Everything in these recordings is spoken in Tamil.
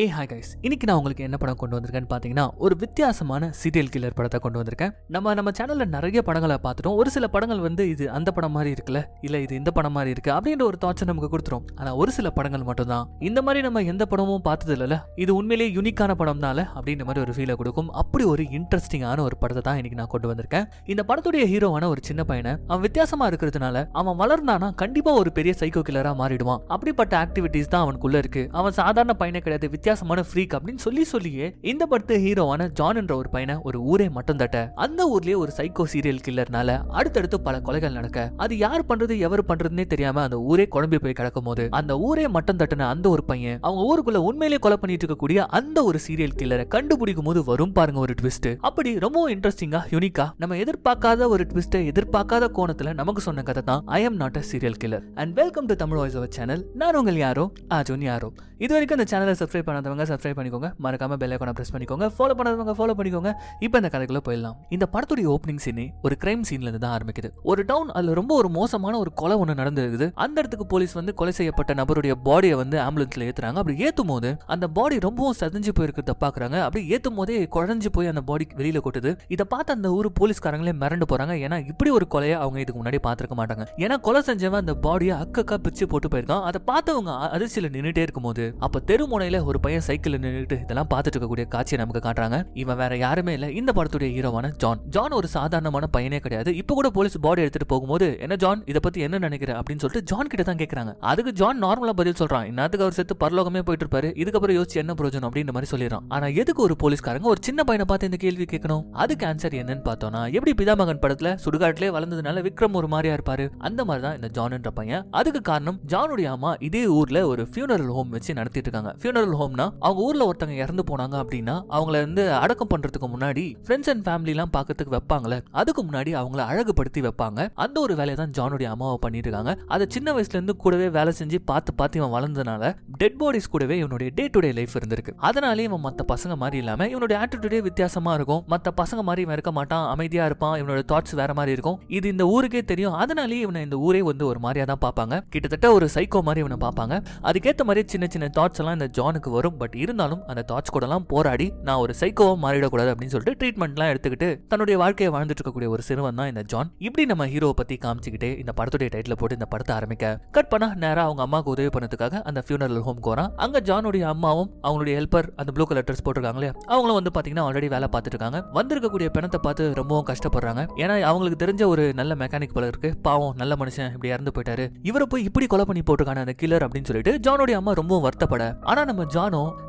ஏ ஹாய் கைஸ் இன்னைக்கு நான் உங்களுக்கு என்ன படம் கொண்டு வந்திருக்கேன்னு பார்த்தீங்கன்னா ஒரு வித்தியாசமான சீரியல் கில்லர் படத்தை கொண்டு வந்திருக்கேன். நம்ம நம்ம சேனலில் நிறைய படங்களை பார்த்துட்டோம். ஒரு சில படங்கள் வந்து இது அந்த படம் மாதிரி இருக்குல்ல இல்லை இது இந்த படம் மாதிரி இருக்கு அப்படின்ற ஒரு தாட்ஸை நமக்கு கொடுத்துரும். ஆனால் ஒரு சில படங்கள் மட்டும்தான். இந்த மாதிரி நம்ம எந்த படமும் பார்த்தது இல்லைல்ல இது உண்மையிலேயே யூனிக்கான படம் அப்படின்ற மாதிரி ஒரு ஃபீலை கொடுக்கும். அப்படி ஒரு இன்ட்ரெஸ்டிங்கான ஒரு படத்தை தான் இன்னைக்கு நான் கொண்டு வந்திருக்கேன். இந்த படத்துடைய ஹீரோவான ஒரு சின்ன பையனை அவன் வித்தியாசமாக இருக்கிறதுனால அவன் வளர்ந்தானா கண்டிப்பாக ஒரு பெரிய சைக்கோ கில்லராக மாறிடுவான். அப்படிப்பட்ட ஆக்டிவிட்டிஸ் தான் அவனுக்குள்ள இருக்கு. அவன் சாதாரண பையனை கிடையாது வித்தியாசமான ஃப்ரீக் அப்படின்னு சொல்லி சொல்லியே இந்த படத்து ஹீரோவான ஜான் என்ற ஒரு பையனை ஒரு ஊரே மட்டும் தட்ட அந்த ஊர்லயே ஒரு சைக்கோ சீரியல் கில்லர்னால அடுத்தடுத்து பல கொலைகள் நடக்க அது யார் பண்றது எவர் பண்றதுன்னே தெரியாம அந்த ஊரே குழம்பி போய் கிடக்கும் போது அந்த ஊரே மட்டும் தட்டின அந்த ஒரு பையன் அவங்க ஊருக்குள்ள உண்மையிலேயே கொலை பண்ணிட்டு இருக்கக்கூடிய அந்த ஒரு சீரியல் கில்லரை கண்டுபிடிக்கும் போது வரும் பாருங்க ஒரு ட்விஸ்ட் அப்படி ரொம்பவும் இன்ட்ரெஸ்டிங்கா யூனிக்கா நம்ம எதிர்பார்க்காத ஒரு ட்விஸ்ட்டை எதிர்பார்க்காத கோணத்துல நமக்கு சொன்ன கதை தான் I am not a serial killer and welcome to Tamil voice our channel நான் உங்கள் யாரோ? அர்ஜுன் யாரோ? இது வரைக்கும் அந்த சேனலை சப்ஸ்கிரைப் பண்ணாதவங்க சப்ஸ்கிரைப் பண்ணிக்கோங்க. மறக்காம பெல் ஐக்கான ப்ரெஸ் பண்ணிக்கோங்க. ஃபாலோ பண்ணாதவங்க ஃபாலோ பண்ணிக்கோங்க. இப்போ இந்த கதைக்குள்ள போயிடலாம். இந்த படத்துடைய ஓப்பனிங் சீனே ஒரு கிரைம் சீன்ல இருந்து தான் ஆரம்பிக்குது. ஒரு டவுன் அதுல ரொம்ப ஒரு மோசமான ஒரு கொலை ஒன்று நடந்திருக்குது. அந்த இடத்துக்கு போலீஸ் வந்து கொலை செய்யப்பட்ட நபருடைய பாடியை வந்து ஆம்புலன்ஸ்ல ஏத்துறாங்க. அப்படி ஏத்தும் போது அந்த பாடி ரொம்பவும் சதஞ்சு போயிருக்கிறத பாக்குறாங்க. அப்படி ஏத்தும் போதே குழஞ்சு போய் அந்த பாடி வெளியில கொட்டுது. இதை பார்த்து அந்த ஊர் போலீஸ்காரங்களே மிரண்டு போறாங்க. ஏன்னா இப்படி ஒரு கொலையை அவங்க இதுக்கு முன்னாடி பார்த்துருக்க மாட்டாங்க. ஏன்னா கொலை செஞ்சவன் அந்த பாடியை அக்கக்கா பிச்சு போட்டு போயிருக்கான். அதை பார்த்தவங்க அ- அதிர்ச்சியில நின்னுட்டே இருக்கும்போது அப்ப தெருமுனையில ஒரு பையன் சைக்கிள்ல நின்றுட்டு இதெல்லாம் பார்த்துட்டு இருக்கக்கூடிய காட்சியை நமக்கு காட்டுறாங்க இவன் வேற யாருமே இல்ல. இந்த படத்துடைய ஹீரோவான ஜான். ஜான் ஒரு சாதாரணமான பையனே கிடையாது. இப்ப கூட போலீஸ் பாடி எடுத்துட்டு போகும்போது என்ன ஜான் இதை பத்தி என்ன நினைக்கிற? அப்படின்னு சொல்லிட்டு ஜான் கிட்ட தான் கேக்குறாங்க. அதுக்கு ஜான் நார்மலா பதில் சொல்றான். இன்னத்துக்கு அவர் செத்து பரலோகமே போயிட்டு இருப்பாரு இதுக்கப்புறம் யோசிச்சு என்ன பிரயோஜனம்? அப்படின்ற மாதிரி சொல்லிடுறான். ஆனா எதுக்கு ஒரு போலீஸ்காரங்க ஒரு சின்ன பையனை பார்த்து இந்த கேள்வி கேட்கணும்? அதுக்கு ஆன்சர் என்னன்னு பார்த்தோம்னா எப்படி பிதாமகன் படத்துல சுடுகாட்டிலே வளர்ந்ததுனால விக்ரம் ஒரு மாதிரியா இருப்பாரு? அந்த மாதிரி தான் இந்த ஜான்ன்ற பையன். அதுக்கு காரணம் ஜானுடைய அம்மா இதே ஊர்ல ஒரு ஃபியூனரல் ஹோம் வச்சு நடத்திட்டு இருக்காங்க. ஃபியூனரல் ஹோம் ஹோம்னா அவங்க ஊர்ல ஒருத்தவங்க இறந்து போனாங்க அப்படின்னா அவங்கள வந்து அடக்கம் பண்றதுக்கு முன்னாடி ஃப்ரெண்ட்ஸ் அண்ட் ஃபேமிலி எல்லாம் பார்க்கறதுக்கு வைப்பாங்களே அதுக்கு முன்னாடி அவங்கள அழகுபடுத்தி வைப்பாங்க. அந்த ஒரு வேலையை தான் ஜானுடைய அம்மாவை பண்ணிட்டு இருக்காங்க அதை சின்ன வயசுல இருந்து கூடவே வேலை செஞ்சு பார்த்து பார்த்து இவன் வளர்ந்ததுனால டெட் பாடிஸ் கூடவே இவனுடைய டே டு டே லைஃப் இருந்திருக்கு. அதனாலே இவன் மத்த பசங்க மாதிரி இல்லாம இவனுடைய ஆட்டிடியூடே வித்தியாசமா இருக்கும். மத்த பசங்க மாதிரி இவன் இருக்க மாட்டான் அமைதியா இருப்பான் இவனோட தாட்ஸ் வேற மாதிரி இருக்கும். இது இந்த ஊருக்கே தெரியும். அதனாலேயே இவனை இந்த ஊரே வந்து ஒரு மாதிரியா தான் பார்ப்பாங்க. கிட்டத்தட்ட ஒரு சைக்கோ மாதிரி இவனை பார்ப்பாங்க. அதுக்கேற்ற மாதிரி சின்ன சின்ன தாட்ஸ் எல்லாம் இந்த ஜானுக்கு வரும். பட் இருந்தாலும் அந்த தாட்ஸ் கூடலாம் போராடி நான் ஒரு சைக்கோவா மாறிடக்கூடாது அப்படின்னு சொல்லிட்டு ட்ரீட்மெண்ட்லாம் எடுத்துக்கிட்டு தன்னுடைய வாழ்க்கையை வாழ்ந்துட்டு இருக்கக்கூடிய ஒரு சிறுவன் தான் இந்த ஜான் இப்படி நம்ம ஹீரோவை பத்தி காமிச்சுக்கிட்டே இந்த படத்துடைய டைட்டில் போட்டு இந்த படத்தை ஆரம்பிக்க கட் பண்ணா நேராக அவங்க அம்மாவுக்கு உதவி பண்ணதுக்காக அந்த ஃபியூனரல் ஹோம் போறான் அங்க ஜானுடைய அம்மாவும் அவங்களுடைய ஹெல்ப்பர் அந்த ப்ளூ கலர் ட்ரெஸ் போட்டிருக்காங்களே அவங்களும் வந்து பாத்தீங்கன்னா ஆல்ரெடி வேலை பார்த்துட்டு இருக்காங்க வந்திருக்கக்கூடிய பணத்தை பார்த்து ரொம்பவும் கஷ்டப்படுறாங்க. ஏன்னா அவங்களுக்கு தெரிஞ்ச ஒரு நல்ல மெக்கானிக் போல இருக்கு. பாவம் நல்ல மனுஷன் இப்படி இறந்து போயிட்டாரு. இவரை போய் இப்படி கொலை பண்ணி போட்டிருக்கான அந்த கில்லர் அப்படின்னு சொல்லிட்டு ஜானுடைய அம்மா ரொம்பவும் வருத்தப்பட. ஆனா நம்ம ஜான்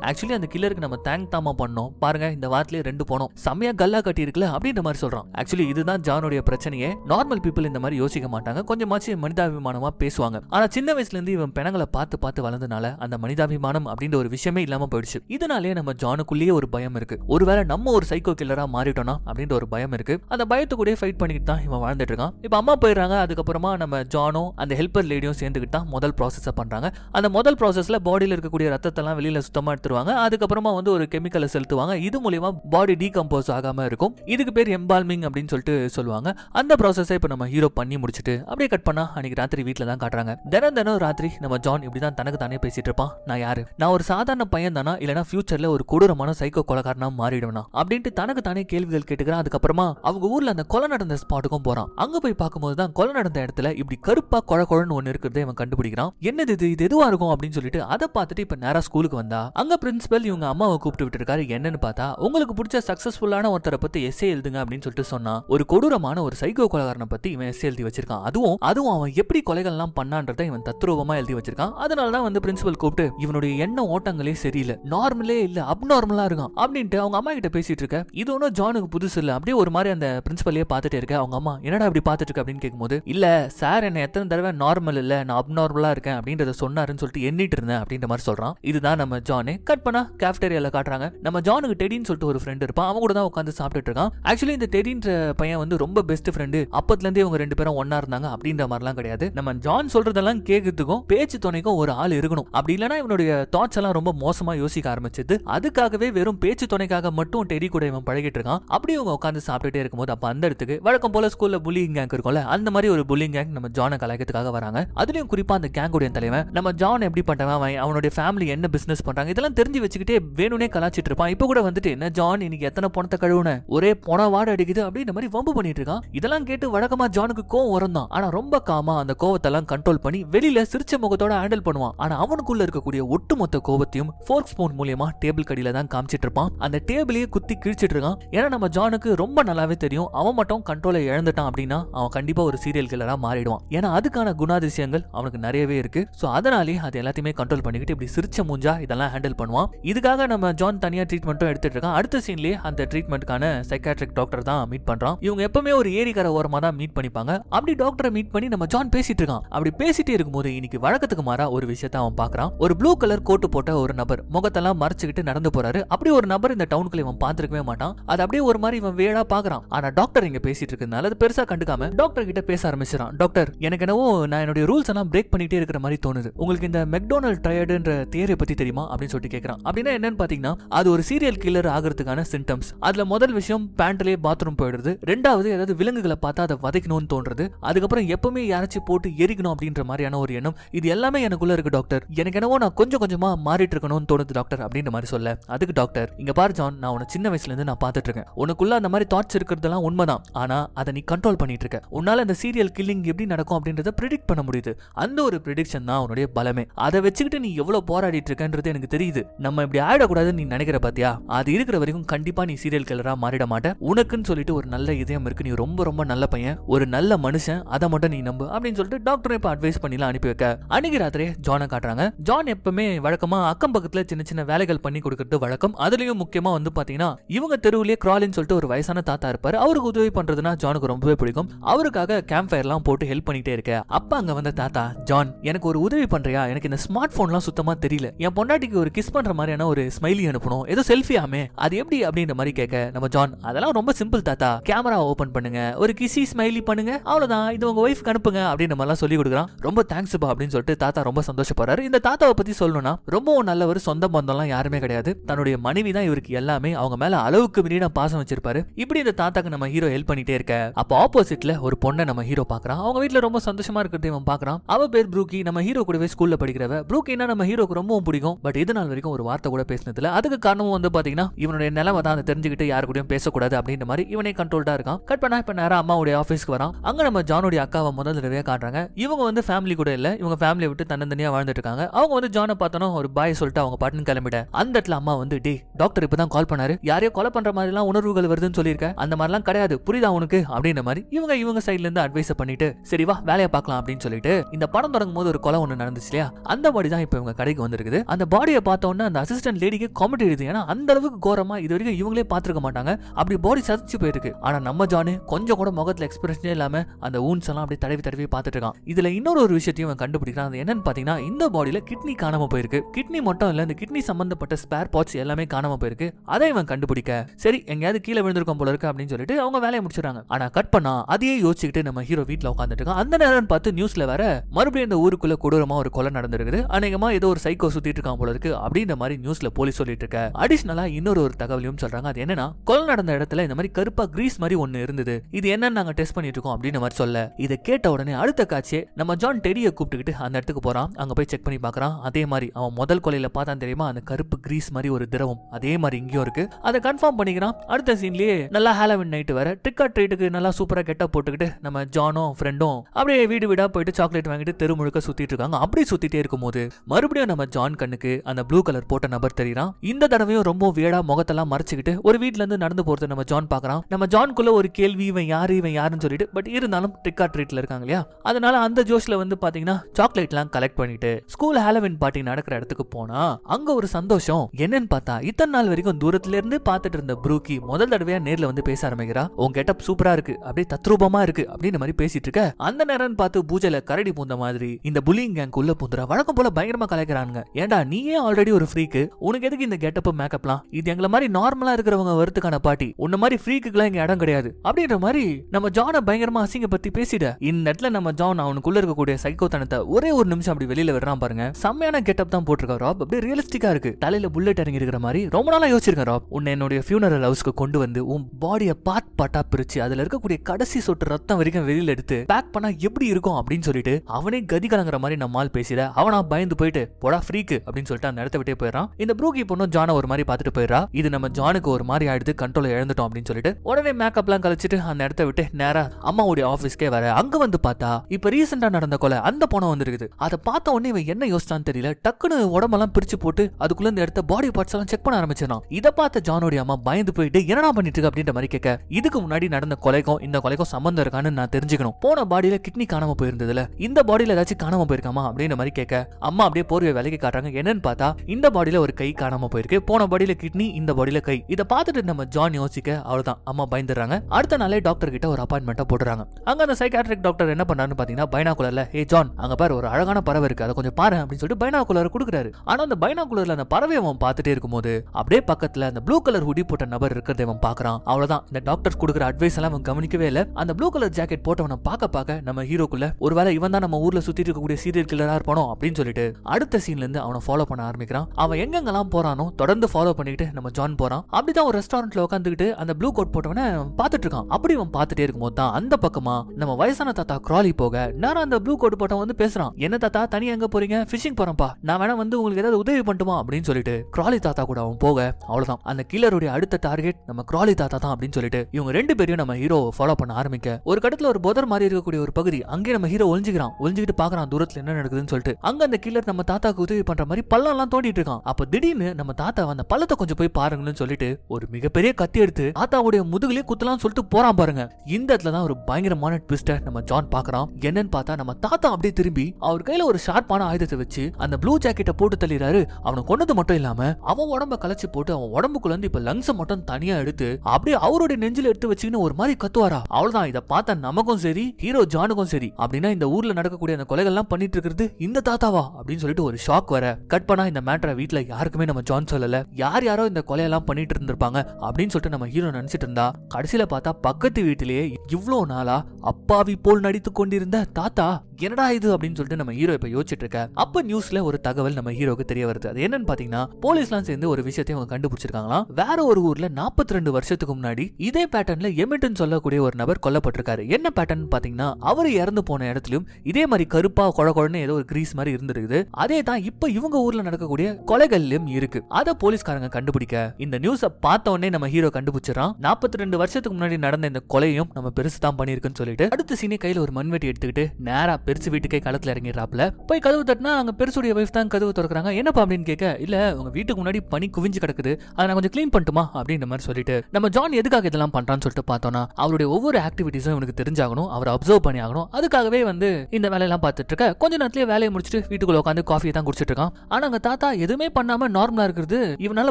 ஆக்சுவலி அந்த கில்லருக்கு நம்ம தேங்க் தாமா பண்ணோம். பாருங்க இந்த வாரத்திலே ரெண்டு போனோம். செம்மையா கல்லா கட்டி இருக்குல்ல அப்படின்ற மாதிரி சொல்றான். ஆக்சுவலி இதுதான் ஜானுடைய பிரச்சனையே. நார்மல் பீப்புள் இந்த மாதிரி யோசிக்க மாட்டாங்க. கொஞ்சமாச்சு மனிதாபிமானமா பேசுவாங்க. ஆனா சின்ன வயசுல இருந்து இவன் பிணங்களை பார்த்து பார்த்து வளர்ந்தனால அந்த மனிதாபிமானம் அப்படின்ற ஒரு விஷயமே இல்லாம போயிடுச்சு. இதனாலே நம்ம ஜானுக்குள்ளேயே ஒரு பயம் இருக்கு. ஒருவேளை நம்ம ஒரு சைக்கோ கில்லரா மாறிட்டோம்னா அப்படின்ற ஒரு பயம் இருக்கு. அந்த பயத்து கூட ஃபைட் பண்ணிக்கிட்டு தான் இவன் வாழ்ந்துட்டு இருக்கான். இப்போ அம்மா போயிடுறாங்க அதுக்கப்புறமா நம்ம ஜானோ அந்த ஹெல்ப்பர் லேடியும் சேர்ந்துக்கிட்டு தான் முதல் ப்ராசஸை பண்றாங்க. அந்த முதல் ப்ராசஸ்ல பாடியில் இருக்கக்கூடிய ரத்தத்தெல்லாம் வெளியில சுத்தமாக எடுத்துருவாங்க. அதுக்கப்புறமா வந்து ஒரு கெமிக்கலை செலுத்துவாங்க. இது மூலியமா பாடி டீகம்போஸ் ஆகாமல் இருக்கும். இதுக்கு பேர் எம்பால்மிங் அப்படின்னு சொல்லிட்டு சொல்லுவாங்க. அந்த ப்ராசஸை இப்போ நம்ம ஹீரோ பண்ணி முடிச்சுட்டு அப்படியே கட் பண்ணா அன்னைக்கு ராத்திரி வீட்டில் தான் காட்டுறாங்க. தினம் தினம் ராத்திரி நம்ம ஜான் இப்படி தான் தனக்கு தானே பேசிட்டு இருப்பான். நான் யாரு? நான் ஒரு சாதாரண பையன் தானா? இல்லைனா ஃபியூச்சரில் ஒரு கொடூரமான சைக்கோ கொலகாரனா மாறிடுவேனா? அப்படின்ட்டு தனக்கு தானே கேள்விகள் கேட்டுக்கிறான். அதுக்கப்புறமா அவங்க ஊரில் அந்த கொலை நடந்த ஸ்பாட்டுக்கும் போறான். அங்கே போய் பார்க்கும்போது தான் கொலை நடந்த இடத்துல இப்படி கருப்பா கொழ கொழன்னு ஒன்று இருக்கிறத இவன் கண்டுபிடிக்கிறான். என்னது இது? இது எதுவாக இருக்கும் அப்படின்னு சொல்லிட்டு அதை பார்த்துட்டு இப்போ நேராக ஸ்கூலுக்கு வந்தா அங்க பிரின்சிபல் இவங்க அம்மாவை கூப்பிட்டு விட்டு இருக்காரு என்னன்னு பார்த்தா உங்களுக்கு பிடிச்ச சக்சஸ்ஃபுல்லான ஒருத்தரை பத்தி எஸ்ஏ எழுதுங்க அப்படின்னு சொல்லிட்டு சொன்னா ஒரு கொடூரமான ஒரு சைக்கோ கொலகாரனை பத்தி இவன் எஸ்ஏ எழுதி வச்சிருக்கான். அதுவும் அதுவும் அவன் எப்படி கொலைகள்லாம் பண்ணான்றதை இவன் தத்ரூபமா எழுதி வச்சிருக்கான். அதனால தான் வந்து பிரின்சிபல் கூப்பிட்டு இவனுடைய எண்ண ஓட்டங்களே சரியில்லை. நார்மலே இல்ல. அப்நார்மலா இருக்கான். அப்படின்ட்டு அவங்க அம்மா கிட்ட பேசிட்டு இருக்க. இது ஒன்றும் ஜானுக்கு புதுசு இல்லை. அப்படியே ஒரு மாதிரி அந்த பிரின்சிபலையே பார்த்துட்டே இருக்க. அவங்க அம்மா என்னடா அப்படி பார்த்துட்டு இருக்க? அப்படின்னு கேட்கும்போது இல்ல சார் என்ன எத்தனை தடவை நார்மல் இல்ல. நான் அப்நார்மலா இருக்கேன். அப்படின்றத சொன்னாருன்னு சொல்லிட்டு எண்ணிட்டு இருந்தேன் அப்படின்ற மாதிரி சொல்றான். இதுதான் நம்ம ஜானே. கட் பண்ணா கேஃப்டேரியால காட்டுறாங்க. நம்ம ஜானுக்கு டெடின்னு சொல்லிட்டு ஒரு ஃப்ரெண்ட் இருப்பான். அவன் கூட தான் உட்காந்து சாப்பிட்டுட்டு இருக்கான். ஆக்சுவலி இந்த டெடின்ற பையன் வந்து ரொம்ப பெஸ்ட் ஃப்ரெண்டு அப்பத்துல இருந்தே இவங்க ரெண்டு பேரும் ஒன்னா இருந்தாங்க. அப்படின்ற மாதிரிலாம் கிடையாது. நம்ம ஜான் சொல்றதெல்லாம் கேட்கறதுக்கும் பேச்சு துணைக்கும் ஒரு ஆள் இருக்கணும். அப்படி இல்லைன்னா இவனுடைய தாட்ஸ் எல்லாம் ரொம்ப மோசமா யோசிக்க ஆரம்பிச்சது. அதுக்காகவே வெறும் பேச்சு துணைக்காக மட்டும் டெடி கூட இவன் பழகிட்டு இருக்கான். அப்படி இவங்க உட்காந்து சாப்பிட்டுட்டே இருக்கும்போது அப்ப அந்த இடத்துக்கு வழக்கம் போல ஸ்கூல்ல புல்லிங் கேங் இருக்கும்ல அந்த மாதிரி ஒரு புல்லிங் கேங் நம்ம ஜானை கலாய்க்கிறதுக்காக வராங்க. அதுலயும் குறிப்பா அந்த கேங்குடைய தலைவன் நம்ம ஜான் எப்படி பண்றவன் அவன் அவனுடைய ஃபேமிலி என்ன பிசினஸ் பண்ற மாட்டாங்க. இதெல்லாம் தெரிஞ்சு வச்சுக்கிட்டே வேணும்னே கலாச்சிட்டு இருப்பான். இப்போ கூட வந்துட்டு என்ன ஜான் இன்னைக்கு எத்தனை பணத்தை கழுவுன? ஒரே பொண வாட அடிக்குது அப்படின்ற மாதிரி வம்பு பண்ணிட்டு இருக்கான். இதெல்லாம் கேட்டு வழக்கமா ஜானுக்கு கோவம் வரும் தான் ஆனா ரொம்ப காமா அந்த கோவத்தெல்லாம் கண்ட்ரோல் பண்ணி வெளியில சிரிச்ச முகத்தோட ஹேண்டில் பண்ணுவான். ஆனா அவனுக்குள்ள இருக்கக்கூடிய ஒட்டுமொத்த கோவத்தையும் ஃபோர்க் ஸ்பூன் மூலியமா டேபிள் கடியில தான் காமிச்சிட்டு இருப்பான். அந்த டேபிளையே குத்தி கிழிச்சிட்டு இருக்கான். ஏன்னா நம்ம ஜானுக்கு ரொம்ப நல்லாவே தெரியும். அவன் மட்டும் கண்ட்ரோலை இழந்துட்டான் அப்படின்னா அவன் கண்டிப்பா ஒரு சீரியல் கில்லரா மாறிடுவான். ஏன்னா அதுக்கான குணாதிசயங்கள் அவனுக்கு நிறையவே இருக்கு. சோ அதனாலேயே அது எல்லாத்தையுமே கண்ட்ரோல் பண்ணிக்கிட்டு இப்படி சிரிச்ச மூஞ்சா இதெல்லாம் ஹேண்டில் பண்ணுவான். இதுக்காக நம்ம ஜான் தனியா ட்ரீட்மெண்ட்டும் எடுத்துட்டு இருக்கான். அடுத்த சீன்லயே அந்த ட்ரீட்மெண்ட்டுக்கான சைக்காட்ரிக் டாக்டர் தான் மீட் பண்றான். இவங்க எப்பவுமே ஒரு ஏரிக்கரை ஓரமா தான் மீட் பண்ணிப்பாங்க. அப்படி டாக்டரை மீட் பண்ணி நம்ம ஜான் பேசிட்டு இருக்கான். அப்படி பேசிட்டே இருக்கும்போது இன்னைக்கு வழக்கத்துக்கு மாறா ஒரு விஷயத்த அவன் பாக்குறான். ஒரு ப்ளூ கலர் கோட்டு போட்ட ஒரு நபர் முகத்தெல்லாம் மறைச்சுக்கிட்டு நடந்து போறாரு. அப்படி ஒரு நபர் இந்த டவுனுக்குள்ள இவன் பார்த்துருக்கவே மாட்டான். அது அப்படியே ஒரு மாதிரி இவன் வேடா பாக்குறான். ஆனா டாக்டர் இங்க பேசிட்டு இருக்கிறதுனால அது பெருசா கண்டுக்காம டாக்டர் கிட்ட பேச ஆரம்பிச்சிடான் டாக்டர் எனக்கு என்னவோ நான் என்னுடைய ரூல்ஸ் எல்லாம் பிரேக் பண்ணிட்டே இருக்கிற மாதிரி தோணுது. உங்களுக்கு இந்த மெக்டோனல் டயர்டுன்ற தேரியை பத்தி தெரியுமா? அப்படின்னு சொல்லிட்டு கேட்கறான் அப்படின்னா என்னன்னு பாத்தீங்கன்னா அது ஒரு சீரியல் கில்லர் ஆகிறதுக்கான சிம்டம்ஸ் அதுல முதல் விஷயம் பேண்ட்லயே பாத்ரூம் போயிடுறது. ரெண்டாவது ஏதாவது விலங்குகளை பார்த்தா அதை வதைக்கணும்னு தோன்றது அதுக்கப்புறம் எப்பவுமே யாராச்சும் போட்டு எரிக்கணும் அப்படின்ற மாதிரியான ஒரு எண்ணம். இது எல்லாமே எனக்குள்ள இருக்கு டாக்டர் எனக்கு என்னவோ நான் கொஞ்சம் கொஞ்சமா மாறிட்டு இருக்கணும்னு தோணுது டாக்டர் அப்படின்ற மாதிரி சொல்ல. அதுக்கு டாக்டர் இங்க பாரு ஜான் நான் உன சின்ன வயசுல இருந்து நான் பார்த்துட்டு இருக்கேன். உனக்குள்ள அந்த மாதிரி தாட்ஸ் இருக்கிறதெல்லாம் உண்மைதான். ஆனா அதை நீ கண்ட்ரோல் பண்ணிட்டு இருக்க. உன்னால அந்த சீரியல் கில்லிங் எப்படி நடக்கும் அப்படின்றத ப்ரிடிக்ட் பண்ண முடியுது. அந்த ஒரு ப்ரிடிக்ஷன் தான் உன்னுடைய பலமே. அதை வச்சுக்கிட்டு நீ எவ்வளவு போராடிட்டு இருக்கன்றது எனக்கு தெரியுது. நம்ம இப்படி ஆயிடக்கூடாதுன்னு நீ நினைக்கிற பாத்தியா? அது இருக்கிற வரைக்கும் கண்டிப்பா நீ சீரியல் கில்லரா மாறிட மாட்ட. உனக்குன்னு சொல்லிட்டு ஒரு நல்ல இதயம் இருக்கு. நீ ரொம்ப ரொம்ப நல்ல பையன். ஒரு நல்ல மனுஷன். அதை மட்டும் நீ நம்பு. அப்படின்னு சொல்லிட்டு டாக்டர் இப்ப அட்வைஸ் பண்ணிலாம் அனுப்பி வைக்க. அன்னைக்கு ராத்திரி ஜானை காட்டுறாங்க. ஜான் எப்பவுமே வழக்கமா அக்கம் பக்கத்துல சின்ன சின்ன வேலைகள் பண்ணி கொடுக்கறது வழக்கம். அதுலயும் முக்கியமா வந்து பாத்தீங்கன்னா இவங்க தெருவுலயே கிராலின்னு சொல்லிட்டு ஒரு வயசான தாத்தா இருப்பாரு. அவருக்கு உதவி பண்றதுன்னா ஜானுக்கு ரொம்பவே பிடிக்கும். அவருக்காக கேம்ப் எல்லாம் போட்டு ஹெல்ப் பண்ணிட்டே இருக்க. அப்ப அங்க வந்த தாத்தா ஜான் எனக்கு ஒரு உதவி பண்றியா? எனக்கு இந்த ஸ்மார்ட் போன்லாம் சுத்தமா தெரியல. என் பொண்டாட்டி பொண்டாட்டிக்கு ஒரு கிஸ் பண்ற மாதிரியான ஒரு ஸ்மைலி அனுப்பணும். ஏதோ செல்ஃபியாமே அது எப்படி அப்படின்ற மாதிரி கேட்க நம்ம ஜான் அதெல்லாம் ரொம்ப சிம்பிள் தாத்தா. கேமரா ஓபன் பண்ணுங்க. ஒரு கிசி ஸ்மைலி பண்ணுங்க. அவ்வளவுதான். இது உங்க ஒய்ஃப்க்கு அனுப்புங்க. அப்படின்ற மாதிரிலாம் சொல்லி கொடுக்குறான். ரொம்ப தேங்க்ஸ் பா அப்படின்னு சொல்லிட்டு தாத்தா ரொம்ப சந்தோஷப்படுறாரு. இந்த தாத்தாவை பத்தி சொல்லணும்னா ரொம்பவும் நல்லவர் சொந்த பந்தம்லாம் யாருமே கிடையாது. தன்னுடைய மனைவி தான் இவருக்கு எல்லாமே. அவங்க மேல அளவுக்கு மீறின பாசம் வச்சிருப்பாரு. இப்படி இந்த தாத்தாக்கு நம்ம ஹீரோ ஹெல்ப் பண்ணிட்டே இருக்க. அப்போ ஆப்போசிட்ல ஒரு பொண்ணை நம்ம ஹீரோ பாக்குறான் அவங்க வீட்ல ரொம்ப சந்தோஷமா இருக்கிறது இவன் பாக்குறான் அவ பேர் ப்ரூக்கி. நம்ம ஹீரோ கூடவே ஸ்கூல்ல படிக்கிறவ. ப்ரூக்கினா நம்ம ஹீரோக்கு ரொம்பவும் பிடிக்கும். பட் இது நாள் வரைக்கும் ஒரு வார்த்தை கூட பேசினதுல அதுக்கு காரணமும் வந்து பாத்தீங்கன்னா இவனுடைய நிலைமை தான் அதை தெரிஞ்சுக்கிட்டு யாரு கூடயும் பேசக்கூடாது அப்படின்ற மாதிரி இவனே கண்ட்ரோல்டா இருக்கான். கட் பண்ணா இப்ப நேரம் அம்மாவுடைய ஆஃபீஸ்க்கு வரான். அங்க நம்ம ஜானுடைய அக்காவை முதல் தடவையா காட்டுறாங்க இவங்க வந்து ஃபேமிலி கூட இல்ல. இவங்க ஃபேமிலியை விட்டு தன்னந்தனியா வாழ்ந்துட்டு இருக்காங்க. அவங்க வந்து ஜானை பார்த்தோன்னா ஒரு பாய் சொல்லிட்டு அவங்க பாட்டுன்னு கிளம்பிட அந்த இடத்துல அம்மா வந்து டே டாக்டர் இப்பதான் கால் பண்ணாரு. யாரையோ கொலை பண்ற மாதிரி எல்லாம் உணர்வுகள் வருதுன்னு சொல்லியிருக்க. அந்த மாதிரிலாம் கிடையாது. புரியுதா உனக்கு? அப்படின்ற மாதிரி இவங்க இவங்க சைட்ல இருந்து அட்வைஸ் பண்ணிட்டு சரி வா வேலையை பார்க்கலாம் அப்படின்னு சொல்லிட்டு இந்த படம் தொடங்கும் போது ஒரு கொலை ஒன்று நடந்துச்சு இல்லையா? அந்த பாடி தான் இப்போ இவங்க கடைக்கு வந்திருக்குது. அந்த பாடியை பார்த்த அந்த அசிஸ்டன்ட் லேடிக்கு காமெடி எழுது. ஏன்னா அந்த அளவுக்கு கோரமா இது வரைக்கும் இவங்களே பார்த்துருக்க மாட்டாங்க. அப்படி பாடி சதிச்சு போயிருக்கு. ஆனா நம்ம ஜானு கொஞ்சம் கூட முகத்துல எக்ஸ்பிரஷனே இல்லாம அந்த ஊன்ஸ் எல்லாம் அப்படியே தடவி தடவி பார்த்துட்டு இருக்கான். இதுல இன்னொரு ஒரு விஷயத்தையும் அவன் கண்டுபிடிக்கிறான். அது என்னன்னு பாத்தீங்கன்னா இந்த பாடியில கிட்னி காணாம போயிருக்கு. கிட்னி மட்டும் இல்ல இந்த கிட்னி சம்பந்தப்பட்ட ஸ்பேர் பார்ட்ஸ் எல்லாமே காணாம போயிருக்கு. அதை இவன் கண்டுபிடிக்க சரி எங்கேயாவது கீழே விழுந்திருக்கும் போல இருக்கு அப்படின்னு சொல்லிட்டு அவங்க வேலையை முடிச்சிடறாங்க. ஆனா கட் பண்ணா அதையே யோசிச்சுக்கிட்டு நம்ம ஹீரோ வீட்டுல உட்காந்துட்டு இருக்கான். அந்த நேரம் பார்த்து நியூஸ்ல வேற மறுபடியும் இந்த ஊருக்குள்ள கொடூரமா ஒரு கொலை நடந்திருக்குது. அநேகமா ஏதோ ஒரு சைக்கோ சுத்திட்டு இருக்கான் போல இருக்கு அப்படின்ற மாதிரி நியூஸ்ல போலீஸ் சொல்லிட்டு இருக்க. அடிஷனலா இன்னொரு ஒரு தகவலையும் சொல்றாங்க. அது என்னன்னா கொலை நடந்த இடத்துல இந்த மாதிரி கருப்பா கிரீஸ் மாதிரி ஒன்னு இருந்தது. இது என்னன்னு நாங்க டெஸ்ட் பண்ணிட்டு இருக்கோம் அப்படின்ற மாதிரி சொல்ல. இதை கேட்ட உடனே அடுத்த காட்சியே நம்ம ஜான் டெடியை கூப்பிட்டுக்கிட்டு அந்த இடத்துக்கு போறான். அங்க போய் செக் பண்ணி பாக்குறான் அதே மாதிரி அவன் முதல் கொலையில பார்த்தான் தெரியுமா? அந்த கருப்பு கிரீஸ் மாதிரி ஒரு திரவம். அதே மாதிரி இங்கேயும் இருக்கு. அதை கன்ஃபார்ம் பண்ணிக்கிறான். அடுத்த சீன்லயே நல்லா ஹாலோவின் நைட் வர ட்ரிக் ஆர் ட்ரீட்டுக்கு நல்லா சூப்பரா கெட்டப் போட்டுக்கிட்டு நம்ம ஜானும் ஃப்ரெண்டும் அப்படியே வீடு வீடா போயிட்டு சாக்லேட் வாங்கிட்டு தெரு முழுக்க சுத்திட்டு இருக்காங்க. அப்படி சுத்திட்டே இருக்கும்போது மறுபடியும் நம்ம ஜான் கண்ணுக்கு அந்த ப்ளூ கலர் போட்ட நபர் தெரியறான். இந்த தடவையும் ரொம்ப வேடா முகத்தெல்லாம் மறைச்சுக்கிட்டு ஒரு வீட்ல இருந்து நடந்து போறது நம்ம ஜான் பாக்குறான் நம்ம ஜான்குள்ள ஒரு கேள்வி இவன் யாரு இவன் யாருன்னு சொல்லிட்டு பட் இருந்தாலும் ட்ரிக் ஆர் ட்ரீட்ல இருக்காங்க இல்லையா? அதனால அந்த ஜோஷ்ல வந்து பாத்தீங்கன்னா சாக்லேட்லாம் கலெக்ட் பண்ணிட்டு ஸ்கூல் ஹாலோவின் பார்ட்டி நடக்கிற இடத்துக்கு போனா அங்க ஒரு சந்தோஷம். என்னன்னு பார்த்தா இத்தனை நாள் வரைக்கும் தூரத்துல இருந்து பார்த்துட்டு இருந்த ப்ரூக்கி முதல் தடவையா நேர்ல வந்து பேச ஆரம்பிக்கிறா. உன் கெட்டப் சூப்பரா இருக்கு அப்படியே தத்ரூபமா இருக்கு அப்படின்னு மாதிரி பேசிட்டு இருக்க. அந்த நேரம் பார்த்து பூஜையில கரடி பூந்த மாதிரி இந்த புலிங் கேங் உள்ள பூந்துரா வழக்கம் போல பயங்கரமா கலைக்கிறானுங்க ஏன்டா நீயே ஆல்ரெடி ஒரு ஃப்ரீக்கு உனக்கு எதுக்கு இந்த கெட்டப் மேக்கப்லாம் இது எங்களை மாதிரி நார்மலா இருக்கிறவங்க வரதுக்கான பாட்டி உன்ன மாதிரி ஃப்ரீக்குலாம் இங்க இடம் கிடையாது. அப்படின்ற மாதிரி நம்ம ஜானை பயங்கரமா அசிங்க பத்தி பேசிட. இந்த இடத்துல நம்ம ஜான் அவனுக்குள்ள இருக்கக்கூடிய சைக்கோத்தனத்தை ஒரே ஒரு நிமிஷம் அப்படி வெளியில விடுறான் பாருங்க. செம்மையான கெட்டப் தான் போட்டிருக்கா ராப் அப்படியே ரியலிஸ்டிக்கா இருக்கு. தலையில புல்லட் இறங்கி இருக்கிற மாதிரி ரொம்ப நாளா யோசிச்சிருக்கேன் ராப் உன்னை என்னுடைய ஃபியூனரல் ஹவுஸ்க்கு கொண்டு வந்து உன் பாடியை பார்ட் பாட்டா பிரிச்சு அதுல இருக்கக்கூடிய கடைசி சொட்டு ரத்தம் வரைக்கும் வெளியில எடுத்து பேக் பண்ணா எப்படி இருக்கும் அப்படின்னு சொல்லிட்டு அவனே கதி கலங்குற மாதிரி நம்மால் பேசிட. அவனா பயந்து போயிட்டு போடா ஃப்ரீக்கு அப்படின்னு சொல்லிட்டு சொல்லிட்டு அந்த இடத்த விட்டே போயிடறான். இந்த ப்ரூகி பொண்ணும் ஜானை ஒரு மாதிரி பார்த்துட்டு போயிடறா. இது நம்ம ஜானுக்கு ஒரு மாதிரி ஆயிடுது கண்ட்ரோல் இழந்துட்டோம் அப்படின்னு சொல்லிட்டு உடனே மேக்கப்லாம் கழிச்சிட்டு அந்த இடத்த விட்டு நேரா அம்மாவுடைய ஆஃபீஸ்க்கே வர. அங்க வந்து பார்த்தா இப்ப ரீசெண்டா நடந்த கொலை அந்த பணம் வந்திருக்கு அதை பார்த்த உடனே இவன் என்ன யோசிச்சான்னு தெரியல. டக்குன்னு உடம்பெல்லாம் பிரிச்சு போட்டு அதுக்குள்ள இந்த இடத்த பாடி பார்ட்ஸ் எல்லாம் செக் பண்ண ஆரம்பிச்சிடான் இதை பார்த்த ஜானுடைய அம்மா பயந்து போயிட்டு என்னடா பண்ணிட்டு இருக்கு? அப்படின்ற மாதிரி கேட்க இதுக்கு முன்னாடி நடந்த கொலைக்கும் இந்த கொலைக்கும் சம்பந்தம் இருக்கான்னு நான் தெரிஞ்சுக்கணும். போன பாடியில கிட்னி காணாம போயிருந்ததுல இந்த பாடியில ஏதாச்சும் காணாம போயிருக்காமா? அப்படின்ற மாதிரி கேட்க அம்மா அப்படியே போர்வை விலைக்கு காட்டுறாங்க. என்னன்னு பார்த்தா இந்த பாடியில ஒரு கை காணாம போயிருக்கு. போன பாடியில கிட்னி இந்த பாடியில கை. இதை பார்த்துட்டு நம்ம ஜான் யோசிக்க அவ்வளவுதான். அம்மா பயந்துடுறாங்க. அடுத்த நாளே டாக்டர் கிட்ட ஒரு அப்பாயின்மெண்ட்டை போடுறாங்க அங்க அந்த சைக்காட்ரிக் டாக்டர் என்ன பண்ணாருன்னு பாத்தீங்கன்னா பைனாகுலர்ல ஏ ஜான் அங்க பாரு ஒரு அழகான பறவை இருக்கு. அதை கொஞ்சம் பாரு அப்படின்னு சொல்லிட்டு பைனாகுலர் கொடுக்குறாரு. ஆனா அந்த பைனாகுலர்ல அந்த பறவையை அவன் பார்த்துட்டே இருக்கும்போது அப்படியே பக்கத்துல அந்த ப்ளூ கலர் ஹுடி போட்ட நபர் இருக்கிறத அவன் பாக்குறான் அவ்வளவுதான். இந்த டாக்டர் கொடுக்குற அட்வைஸ் எல்லாம் அவன் கவனிக்கவே இல்ல. அந்த ப்ளூ கலர் ஜாக்கெட் போட்டவனை பார்க்க பார்க்க நம்ம ஹீரோக்குள்ள ஒருவேளை இவன் தான் நம்ம ஊர்ல சுத்திட்டு இருக்கக்கூடிய சீரியல் கில்லரா இருப்பானோ? அப்படின்னு சொல்லிட்டு அடுத்த சீன்ல இருந்து அவனை ஃபாலோ பண்ண ஆரம்பிக்கிறான். அவன் எங்கெங்கெல்லாம் போறானோ தொடர்ந்து ஃபாலோ பண்ணிட்டு நம்ம ஜான் போறான். அப்படிதான் ஒரு ரெஸ்டாரண்ட்ல உட்காந்துக்கிட்டு அந்த ப்ளூ கோட் போட்டவன பாத்துட்டு இருக்கான். அப்படி அவன் பார்த்துட்டே இருக்கும்போது தான் அந்த பக்கமா நம்ம வயசான தாத்தா கிராலி போக நேரம் அந்த ப்ளூ கோட் போட்டவன் வந்து பேசுறான். என்ன தாத்தா தனியா எங்க போறீங்க? ஃபிஷிங் போறேன்ப்பா. நான் வேணா வந்து உங்களுக்கு ஏதாவது உதவி பண்ணட்டுமா? அப்படின்னு சொல்லிட்டு கிராலி தாத்தா கூட அவன் போக அவ்வளவுதான். அந்த கில்லருடைய அடுத்த டார்கெட் நம்ம கிராலி தாத்தா தான் அப்படின்னு சொல்லிட்டு இவங்க ரெண்டு பேரையும் நம்ம ஹீரோ ஃபாலோ பண்ண ஆரம்பிக்க ஒரு கடத்துல ஒரு புதர் மாதிரி இருக்கக்கூடிய ஒரு பகுதி அங்கே நம்ம ஹீரோ ஒளிஞ்சுக்கிறான். ஒளிஞ்சுக்கிட்டு பாக்குறான் தூரத்துல என்ன நடக்குதுன்னு சொல்லிட்டு. அங்க அந்த கில்லர் நம்ம தாத்தாக்கு உதவி பண்ற மாதிரி பல்ல எல்லாம் தோண்டிட்டு இருக்கான். அப்ப திடீர்னு நம்ம தாத்தா அந்த பள்ளத்தை கொஞ்சம் போய் பாருங்கன்னு சொல்லிட்டு ஒரு மிகப்பெரிய கத்தி எடுத்து தாத்தாவுடைய முதுகுலயே குத்தலாம்னு சொல்லிட்டு போறான் பாருங்க. இந்த இடத்துல தான் ஒரு பயங்கரமான ட்விஸ்ட நம்ம ஜான் பாக்குறான். என்னன்னு பார்த்தா நம்ம தாத்தா அப்படியே திரும்பி அவர் கையில ஒரு ஷார்ப்பான ஆயுதத்தை வச்சு அந்த ப்ளூ ஜாக்கெட்டை போட்டு தள்ளிறாரு அவனை கொண்டது மட்டும் இல்லாம அவன் உடம்ப கலைச்சு போட்டு அவன் உடம்புக்குள்ள இருந்து இப்ப லங்ஸ மட்டும் தனியா எடுத்து அப்படியே அவருடைய நெஞ்சில எடுத்து வச்சுக்கின்னு ஒரு மாதிரி கத்துவாரா. அவ்வளவுதான். இதை பார்த்தா நமக்கும் சரி ஹீரோ ஜானுக்கும் சரி. அப்படின்னா இந்த ஊர்ல நடக்கக்கூடிய அந்த கொலைகள்லாம் பண்ணிட்டு இருக்கிறது இந்த தாத்தாவா? அப்படின்னு சொல்லிட்டு ஒரு ஷாக் வர கட் பண்ண இந்த மேட்டரை வீட்ல யாருக்குமே நம்ம ஜான் சொல்லல. யார் யாரோ இந்த கொலையெல்லாம் பண்ணிட்டு இருந்திருப்பாங்க அப்படின்னு சொல்லிட்டு நம்ம ஹீரோ நினைச்சிட்டு இருந்தா கடைசியில பார்த்தா பக்கத்து வீட்டிலேயே இவ்வளோ நாளா அப்பாவி போல் நடித்து கொண்டிருந்த தாத்தா என்னடா இது அப்படின்னு சொல்லிட்டு நம்ம ஹீரோ இப்ப யோசிச்சுட்டு இருக்க. அப்ப நியூஸ்ல ஒரு தகவல் நம்ம ஹீரோக்கு தெரிய வருது. அது என்னன்னு பாத்தீங்கன்னா போலீஸ்லாம் சேர்ந்து ஒரு விஷயத்தையும் அவங்க கண்டுபிடிச்சிருக்காங்களா வேற ஒரு ஊர்ல 42 வருஷத்துக்கு முன்னாடி இதே பேட்டர்ன்ல எமிட்டன் சொல்லக்கூடிய ஒரு நபர் கொல்லப்பட்டிருக்காரு. என்ன பேட்டர்ன் பாத்தீங்கன்னா அவர் இறந்து போன இடத்துலயும் இதே மாதிரி கருப்பா கொழ கொழன்னு ஏதோ ஒரு கிரீஸ் மாதிரி இருந்திருக்குது. அதே தான் இப்ப இவங்க ஊர்ல நடக்கக்கூடிய கொலைகள்லயும் இருக்கு. அத போலீஸ்காரங்க கண்டுபிடிக்க இந்த நியூஸ பார்த்த உடனே நம்ம ஹீரோ கண்டுபிடிச்சிடறான். 42 ரெண்டு வருஷத்துக்கு முன்னாடி நடந்த இந்த கொலையும் நம்ம பெருசு தான் பண்ணிருக்குன்னு சொல்லிட்டு அடுத்த சீனே கையில ஒரு மண்வெட்டி எடுத்துக்கிட்டு நேரா பெருசு வீட்டுக்கே களத்துல இறங்கிடுறாப்ல. போய் கதவு தட்டினா அங்க பெருசுடைய வைஃப் தான் கதவு திறக்கிறாங்க. என்னப்பா அப்படின்னு கேட்க இல்ல உங்க வீட்டுக்கு முன்னாடி பனி குவிஞ்சு கிடக்குது. அதை நான் கொஞ்சம் க்ளீன் பண்ணட்டுமா? அப்படின்ற மாதிரி சொல்லிட்டு நம்ம ஜான் எதுக்காக இதெல்லாம் பண்றான்னு சொல்லிட்டு பார்த்தோம்னா அவருடைய ஒவ்வொரு ஆக்டிவிட்டிஸும் இவனுக்கு தெரிஞ்சாகணும். அவர் அப்சர்வ் பண்ணி ஆகணும். அதுக்காகவே வந்து இந்த வேலையெல்லாம் பார்த்துட்டு இருக்க கொஞ்ச நேரத்திலேயே வேலையை முடிச்சுட்டு வீட்டுக்குள்ள உட்காந்து காஃபியை தான் குடிச்சிட்டு இருக்கான். ஆனா அங்க தாத்தா எதுவுமே பண்ணாம நார்மலா இருக்கிறது. இவனால